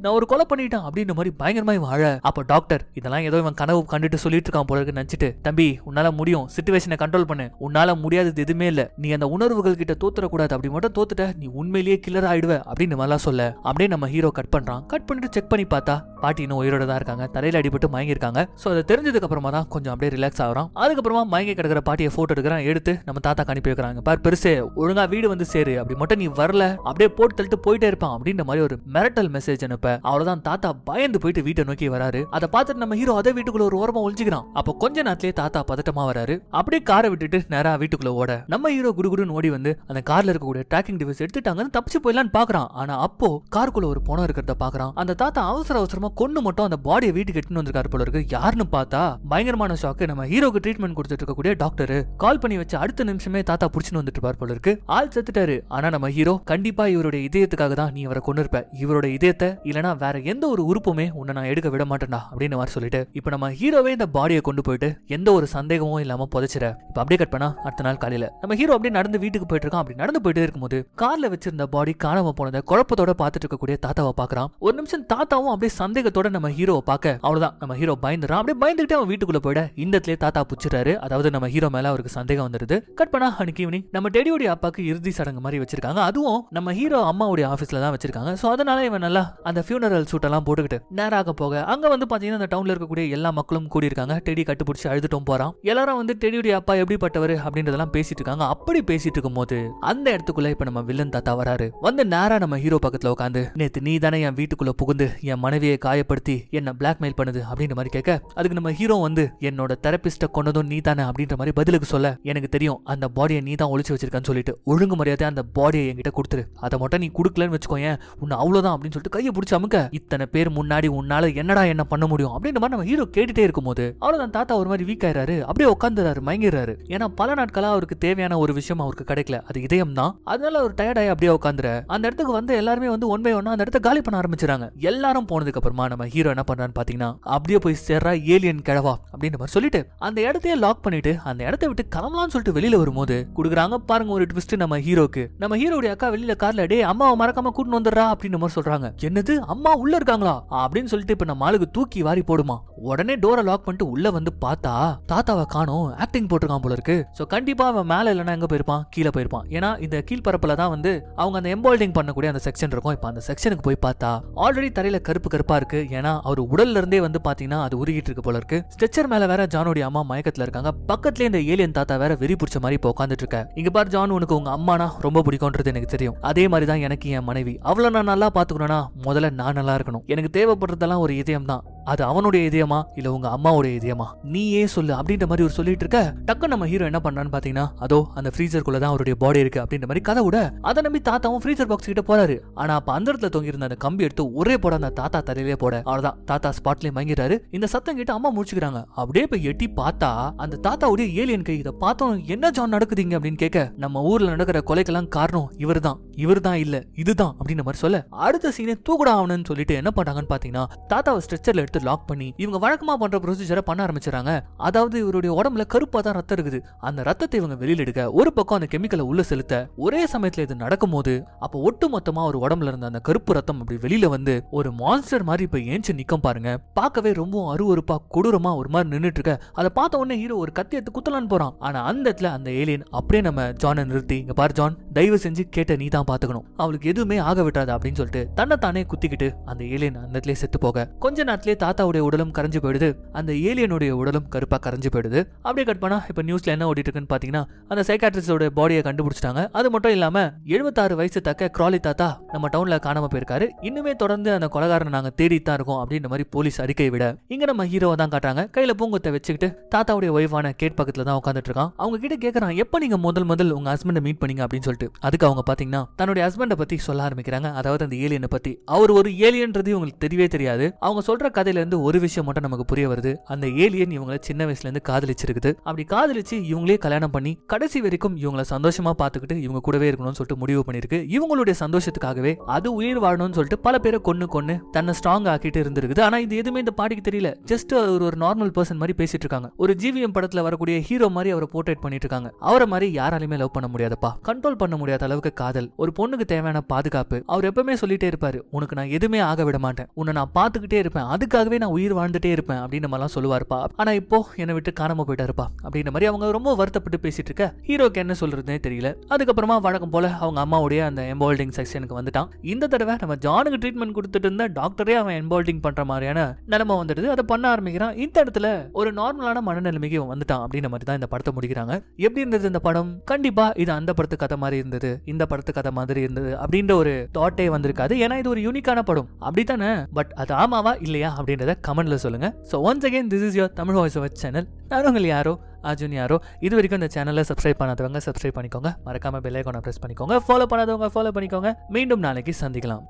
நான் ஒரு கொலை பண்ணிட்டேன். அப்படின்ற மாதிரி பயங்கரமா வாழ. அப்ப டாக்டர் இதெல்லாம் ஏதோ இவன் கனவு கண்டுட்டு சொல்லிட்டு இருக்கான் போல இருக்கு நினைச்சிட்டு தம்பி உன்னால முடியும். சுச்சுவேஷனை கண்ட்ரோல் பண்ணு. உன்னால முடியாதது எதுவுமே இல்ல. நீ அந்த உணர்வுகள் கிட்ட தோத்துற கூடாது அப்படி மட்டும் தோத்துட்ட நீ உண்மையிலேயே கில்லர் ஆயிடுவ. அப்படின்னு மாதிரிலாம் சொல்ல. அப்படியே நம்ம ஹீரோ கட் பண்றான். கட் பண்ணிட்டு செக் பண்ணி பார்த்தா பாட்டி இன்னும் உயிரோட தான் இருக்காங்க. தலையில அடிபட்டு மயங்கி இருக்காங்க சோ அதை தெரிஞ்சதுக்கு அப்புறமா தான் கொஞ்சம் அப்படியே ரிலாக்ஸ் ஆகுறான். அதுக்கப்புறமா மயங்கி கிடக்கிற பாட்டியை போட்டோ எடுக்கிறான். எடுத்து நம்ம தாத்தா அனுப்பி வைக்கிறாங்க. பார் பெருசே ஒழுங்கா வீடு வந்து சேரு அப்படி மட்டும் நீ வரல அப்படியே போட்டு தள்ளிட்டு போயிட்டே இருப்பான் அப்படின்ற மாதிரி ஒரு மிரட்டல் மெசேஜ் அனுப்ப. அவ்வளவுதான் தாத்தா பயந்து போயிட்டு வீட்டை நோக்கி வராரு. அதை பார்த்துட்டு நம்ம ஹீரோ அதே வீட்டுக்குள்ள ஒரு ஓரமா ஒழிஞ்சுக்கிறான் அப்போ கொஞ்ச நேரத்திலேயே தாத்தா பதட்டமா வராரு. அப்படியே காரை விட்டுட்டு நேரா வீட்டுக்குள்ள ஓட. நம்ம ஹீரோ குடுகுடுன்னு ஓடி வந்து அந்த கார்ல இருக்கக்கூடிய ட்ராக்கிங் டிவைஸ் எடுத்துட்டாங்கன்னு தப்பிச்சு போயிடலான்னு பாக்குறான் ஆனா அப்போ காருக்குள்ள ஒரு பணம் இருக்கிறத பாக்குறான் அந்த தாத்தா அவசர அவசரமா கொண்டு மட்டும் அந்த பாடியை வீட்டுக்கு எட்டுன்னு வந்திருக்காரு போல இருக்கு. யாருன்னு பார்த்தா பயங்கரமான ஷாக்கு நம்ம ஹீரோக்கு ட்ரீட்மெண்ட் கொடுத்துட்டு இருக்கக்கூடிய டாக்டர் கால் பண்ணி வச்சு அடுத்த நிமிஷமே தாத்தா புடிச்சுன்னு வந்துட்டு போல இருக்கு. ஆள் செத்துட்டாரு. ஆனா நம்ம ஹீரோ கண்டிப்பா இவருடைய இதயத்துக்காக தான் நீ அவரை கொண்டு இருப்ப இவரோட இதயத்தை இல்லனா வேற எந்த ஒரு உறுப்புமே உன்னை நான் எடுக்க விட மாட்டேன்டா அப்படின்னு மாதிரி சொல்லிட்டு இப்ப நம்ம ஹீரோவே இந்த பாடியை கொண்டு போயிட்டு எந்த ஒரு சந்தேகமும் இல்லாம புதைச்சிட இப்ப அப்படியே கட் பண்ணா அடுத்த நாள் காலையில. நம்ம ஹீரோ அப்படியே நடந்து வீட்டுக்கு போயிட்டு இருக்கான் அப்படி நடந்து போயிட்டே இருக்கும்போது கார்ல வச்சிருந்த பாடி காணாம போனதை குழப்பத்தோட பார்த்துட்டு இருக்கக்கூடிய தாத்தாவை பாக்குறான் ஒரு நிமிஷம் தாத்தாவும் அப்படியே சந்தேகத்தோட நம்ம ஹீரோவை பார்க்க அவ்வளவுதான். நம்ம ஹீரோ பயந்துறான் அப்படியே பயந்துகிட்டே அவன் வீட்டுக்குள்ள போயிட இந்த தாத்தா புடிச்சிட்டாரு அதாவது நம்ம ஹீரோ மேல அவருக்கு சந்தேகம் வந்துருது கட் பண்ணா அன்னைக்கு ஈவினிங் நம்ம டெடியோடைய அப்பாக்கு இறுதி சடங்கு மாதிரி வச்சிருக்காங்க. அதுவும் நம்ம ஹீரோ அம்மாவுடைய ஆஃபீஸில் தான் வச்சிருக்காங்க. ஸோ அதனால இவன் நல்லா அந்த ஃபியூனரல் சூட் எல்லாம் போட்டுக்கிட்டு நேராக போக அங்க வந்து பாத்தீங்கன்னா அந்த டவுன்ல இருக்கக்கூடிய எல்லா மக்களும் கூடியிருக்காங்க. டெடி கட்டுப்பிடிச்சு அழுதுட்டும் போறான். எல்லாரும் வந்து டெடியுடைய அப்பா எப்படிப்பட்டவர்? அப்படின்றதெல்லாம் பேசிட்டு இருக்காங்க. அப்படி பேசிட்டு இருக்கும்போது அந்த இடத்துக்குள்ள இப்ப நம்ம வில்லன் தாத்தா வராரு. வந்து நேரா நம்ம ஹீரோ பக்கத்துல உட்காந்து நேத்து நீ தானே என் வீட்டுக்குள்ள புகுந்து என் மனைவியை காயப்படுத்தி என்ன பிளாக்மெயில் பண்ணுது? அப்படின்ற மாதிரி கேட்க அதுக்கு நம்ம ஹீரோ வந்து என்னோட தெரபிஸ்ட கொண்டதும் நீ தானே? அப்படின்ற மாதிரி பதிலுக்கு சொல்ல எனக்கு தெரியும் அந்த பாடியை நீ தான் ஒழிச்சு வச்சிருக்கன்னு சொல்லிட்டு ஒழுங்கு ஒழுங்கு மரியாதை அந்த பாடியை என்கிட்ட கொடுத்துரு. அதை மட்டும் நீ கொடுக்கலன்னு வச்சுக்கோயேன். உன்னை அவ்வளவுதான் அப்படின்னு சொல்லிட்டு கையை பிடிச்சி அமுக்க. இத்தனை பேர் முன்னாடி உன்னால என்னடா என்ன பண்ண முடியும்? அப்படின்ற மாதிரி நம்ம ஹீரோ கேட்டுட்டே இருக்கும்போது அவ்வளோதான் தாத்தா ஒரு மாதிரி வீக் ஆயிராரு அப்படியே உட்காந்துறாரு மயங்கிடுறாரு. ஏன்னா பல நாட்களா அவருக்கு தேவையான ஒரு விஷயம் அவருக்கு கிடைக்கல. அது இதயம் தான் அதனால அவர் டயர்டாயி அப்படியே உட்காந்துற அந்த இடத்துக்கு வந்து எல்லாருமே வந்து ஒன் பை ஒன்னா அந்த இடத்த காலி பண்ண ஆரம்பிச்சிருக்காங்க எல்லாரும் போனதுக்கு அப்புறமா நம்ம ஹீரோ என்ன பண்றான்னு பாத்தீங்கன்னா அப்படியே போய் சேர்றா ஏலியன் கிழவா அப்படின்னு மாதிரி சொல்லிட்டு அந்த இடத்தையே லாக் பண்ணிட்டு அந்த இடத்த விட்டு கிளம்பலாம்னு சொல்லிட்டு வெளியில வரும்போது கொடுக்குறாங்க பாருங்க ஒரு ட்விஸ்ட் நம்ம ஹீரோக்கு. நம்ம ஹீரோடைய அக்கா வெளியில கார்ல டே அம்மாவை மறக்காம கூட்டு வந்துடுறா அப்படின்னு மாதிரி சொல்றாங்க. என்னது? அம்மா உள்ள இருக்காங்களா? அப்படின்னு சொல்லிட்டு இப்ப நம்ம ஆளுக்கு தூக்கி வாரி போடுமா. உடனே டோரை லாக் பண்ணிட்டு உள்ள வந்து பார்த்தா தாத்தாவை காணும். ஆக்டிங் போட்டிருக்கான் போல இருக்கு. சோ கண்டிப்பா அவன் மேல இல்லைன்னா எங்க போயிருப்பான்? கீழே போயிருப்பான். ஏன்னா இந்த கீழ்பரப்புல தான் வந்து அவங்க அந்த எம்பால்டிங் பண்ணக்கூடிய அந்த செக்ஷன் இருக்கும். இப்போ அந்த செக்ஷனுக்கு போய் பார்த்தா ஆல்ரெடி தரையில கருப்பு கருப்பா இருக்கு. ஏன்னா அவர் உடல்ல இருந்தே வந்து பாத்தீங்கன்னா அது உருகிட்டு இருக்கு போல இருக்கு. ஸ்ட்ரெச்சர் மேல வேற ஜானுடைய அம்மா மயக்கத்துல இருக்காங்க. பக்கத்துல இந்த ஏலியன் தாத்தா வேற வெறி பிடிச்ச மாதிரி இப்போ உட்காந்துட்டு இருக்க. இங்க பாரு ஜான் உனக்கு உங்க அம்மா அம்மானா ரொம்ப பிடிக்கும்ன்றது எனக்கு தெரியும். அதே மாதிரி தான் எனக்கு என் மனைவி. அவளை நான் நல்லா பாத்துக்கணும்னா முதல்ல நான் நல்லா இருக்கணும். எனக்கு தேவைப்படுறதெல்லாம் ஒரு இதயம் தான் அது அவனுடைய இதயமா? இல்ல உங்க அம்மாவுடைய இதயமா? நீயே சொல்லு அப்படின்ற மாதிரி ஒரு சொல்லிட்டு இருக்க. டக்கு நம்ம ஹீரோ என்ன பண்றான்னு பாத்தீங்கன்னா அதோ அந்த ஃப்ரீசருக்குள்ள தான் அவருடைய பாடி இருக்கு அப்படின்ற மாதிரி கதை விட அதை நம்பி தாத்தாவும் ஃப்ரீசர் பாக்ஸ் கிட்ட போறாரு. ஆனா அப்ப அந்த இடத்துல தொங்கி இருந்த அந்த கம்பி எடுத்து ஒரே போட அந்த தாத்தா தலையிலே போட. அவ்வளவுதான். தாத்தா ஸ்பாட்லயே மயங்கிட்டாரு இந்த சத்தம் கிட்ட அம்மா முடிச்சுக்கிறாங்க அப்படியே போய் எட்டி பார்த்தா அந்த தாத்தாவுடைய ஏலியன் கை இதை பார்த்தோம் என்ன ஜான் நடக்குதுங்க அப்படின்னு கேட்க நம்ம ஊர்ல நடக்கிற கொலைக்கெல்லாம் காரணம் இவர் தான் இவர் தான் இல்ல இதுதான் அப்படின்ற மாதிரி சொல்ல அடுத்த சீனே தூக்குடா ஆகணும்னு சொல்லிட்டு என்ன பண்றாங்கன்னு பாத்தீங்கன்னா தாத்தாவை ஸ்ட்ரெச்சர்ல எடுத்து லாக் பண்ணி இவங்க வழக்கமா பண்ற ப்ரொசீஜரை பண்ண ஆரம்பிச்சாங்க அதாவது இவருடைய உடம்புல கருப்பா தான் ரத்தம் இருக்குது. அந்த ரத்தத்தை இவங்க வெளியில எடுக்க ஒரு பக்கம் அந்த கெமிக்கலை உள்ள செலுத்த ஒரே சமயத்துல இது நடக்கும்போது அப்ப ஒட்டு மொத்தமா ஒரு உடம்புல இருந்த அந்த கருப்பு ரத்தம் அப்படி வெளியில வந்து ஒரு மான்ஸ்டர் மாதிரி இப்ப ஏஞ்சி நிக்கம் பாருங்க. பார்க்கவே ரொம்ப அருவறுப்பா கொடூரமா ஒரு மாதிரி நின்றுட்டு இருக்க அதை பார்த்த உடனே ஹீரோ ஒரு கத்தி எடுத்து குத்தலான்னு போறான். ஆனா அந்த இடத்துல அந்த ஏலியன் அப்படியே நம்ம ஜானை நிறுத்தி இங்க பாரு ஜான் தயவு செஞ்சு கேட்ட நீ தான் பாத்துக்கணும் அவளுக்கு எதுவுமே ஆக விட்டாது அப்படின்னு சொல்லிட்டு தன்னை தானே குத்திக்கிட்டு அந்த ஏலியன் அந்த இடத்துல செத்து போக. கொஞ்ச நேரத்திலே தாத்தாவுடைய உடலும் கரைஞ்சு போயிடுது. அந்த ஏலியனுடைய உடலும் கருப்பா கரைஞ்சு போயிடுது. அப்படியே கட் பண்ணா இப்ப நியூஸ்ல என்ன ஓடிட்டு இருக்குன்னு பாத்தீங்கன்னா அந்த சைக்காட்ரிஸ்டோட பாடியை கண்டுபிடிச்சிட்டாங்க. அது மட்டும் இல்லாம எழுபத்தாறு வயசு தக்க கிராலி தாத்தா நம்ம டவுன்ல காணாம போயிருக்காரு. இன்னுமே தொடர்ந்து அந்த கொலகாரனை நாங்க தேடித்தான் தான் இருக்கோம் அப்படின்ற மாதிரி போலீஸ் அறிக்கை விட. இங்க நம்ம ஹீரோவை தான் காட்டுறாங்க. கையில பூங்கத்தை வச்சுக்கிட்டு தாத்தாவுடைய ஒய்ஃபான கேட் பக்கத்துல தான் உட்காந்துட்டு இருக்கான். அவங்க கிட்ட கேக்குறான் எப்ப நீங்க முதல் முதல் உங்க ஹஸ்பண்டை மீட் பண்ணீங்க? அப்படின்னு சொல்லிட்டு. அதுக்கு அவங்க பாத்தீங்கன்னா தன்னுடைய ஹஸ்பண்டை பத்தி சொல்ல ஆரம்பிக்கிறாங்க. அதாவது அந்த ஏலியனை பத்தி. அவர் ஒரு ஏலியன்றது உங்களுக்கு தெரியவே தெரியாது. அவங்க சொல்ற கதை இருந்து ஒரு விஷயம் மட்டும் நமக்கு புரிய வருது. அந்த ஏலியன் இவங்கள சின்ன வயசுல இருந்து காதலிச்சிருக்குது. அப்படி காதலிச்சு இவங்களே கல்யாணம் பண்ணி கடைசி வரைக்கும் இவங்கள சந்தோஷமா பார்த்துக்கிட்டு இவங்க கூடவே இருக்கணும்னு சொல்லிட்டு முடிவு பண்ணிருக்கு இவங்களுடைய சந்தோஷத்துக்காகவே அது உயிர் வாழணும்னு சொல்லிட்டு பல பேரை கொன்னு கொண்டு தன்னை ஸ்ட்ராங் ஆக்கிட்டு இருந்திருக்குது. ஆனால் இது எதுவுமே இந்த பாட்டிக்கு தெரியல. ஜஸ்ட் ஒரு ஒரு நார்மல் பர்சன் மாதிரி பேசிட்டு இருக்காங்க. ஒரு ஜிவிஎம் படத்துல வரக்கூடிய ஹீரோ மாதிரி அவரை போர்ட்ரேட் பண்ணிட்டு இருக்காங்க. அவரை மாதிரி யாராலையுமே லவ் பண்ண முடியாதப்பா. கண்ட்ரோல் பண்ண முடியாத அளவுக்கு காதல். ஒரு பொண்ணுக்கு தேவையான பாதுகாப்பு. அவர் எப்பவுமே சொல்லிட்டே இருப்பாரு உனக்கு நான் எதுவுமே ஆக விட மாட்டேன். உன்னை நான் பார்த்துக்கிட்டே இருப்பேன். அதுக்காக அதுக்காகவே நான் உயிர் வாழ்ந்துட்டே இருப்பேன் அப்படின்னு நம்மலாம் சொல்லுவாருப்பா. ஆனா இப்போ என்னை விட்டு காணாம போயிட்டாருப்பா. அப்படின்ற மாதிரி அவங்க ரொம்ப வருத்தப்பட்டு பேசிட்டு இருக்க ஹீரோக்கு என்ன சொல்றதுனே தெரியல. அதுக்கப்புறமா வழக்கம் போல அவங்க அம்மாவுடைய அந்த எம்பால்டிங் செக்ஷனுக்கு வந்துட்டான். இந்த தடவை நம்ம ஜானுக்கு ட்ரீட்மெண்ட் கொடுத்துட்டு இருந்த டாக்டரே அவன் எம்பால்டிங் பண்ற மாதிரியான நிலைமை வந்துடுது. அதை பண்ண ஆரம்பிக்கிறான். இந்த இடத்துல ஒரு நார்மலான மனநிலைமைக்கு வந்துட்டான் அப்படின்ற மாதிரி தான் இந்த படத்தை முடிக்கிறாங்க. எப்படி இருந்தது இந்த படம்? கண்டிப்பா இது அந்த படத்து கதை மாதிரி இருந்தது இந்த படத்து கதை மாதிரி இருந்தது அப்படின்ற ஒரு தாட்டே வந்திருக்காது. ஏன்னா இது ஒரு யூனிக்கான படம். அப்படித்தானே? பட் அது ஆமாவா? இல்லையா? அப்படி அப்படின்றத கமெண்ட்ல சொல்லுங்க. So once again this is your Tamil voice of channel நான் உங்கள் யாரோ அர்ஜுன் யாரோ இது வரைக்கும் இந்த சேனலை சப்ஸ்கிரைப் பண்ணாதவங்க சப்ஸ்கிரைப் பண்ணிக்கோங்க. மறக்காம பெல்லைக்கான ப்ரெஸ் பண்ணிக்கோங்க. ஃபாலோ பண்ணாதவங்க ஃபாலோ பண்ணிக்கோங்க. மீண்டும் நாளைக்கு சந்திக்கலாம்.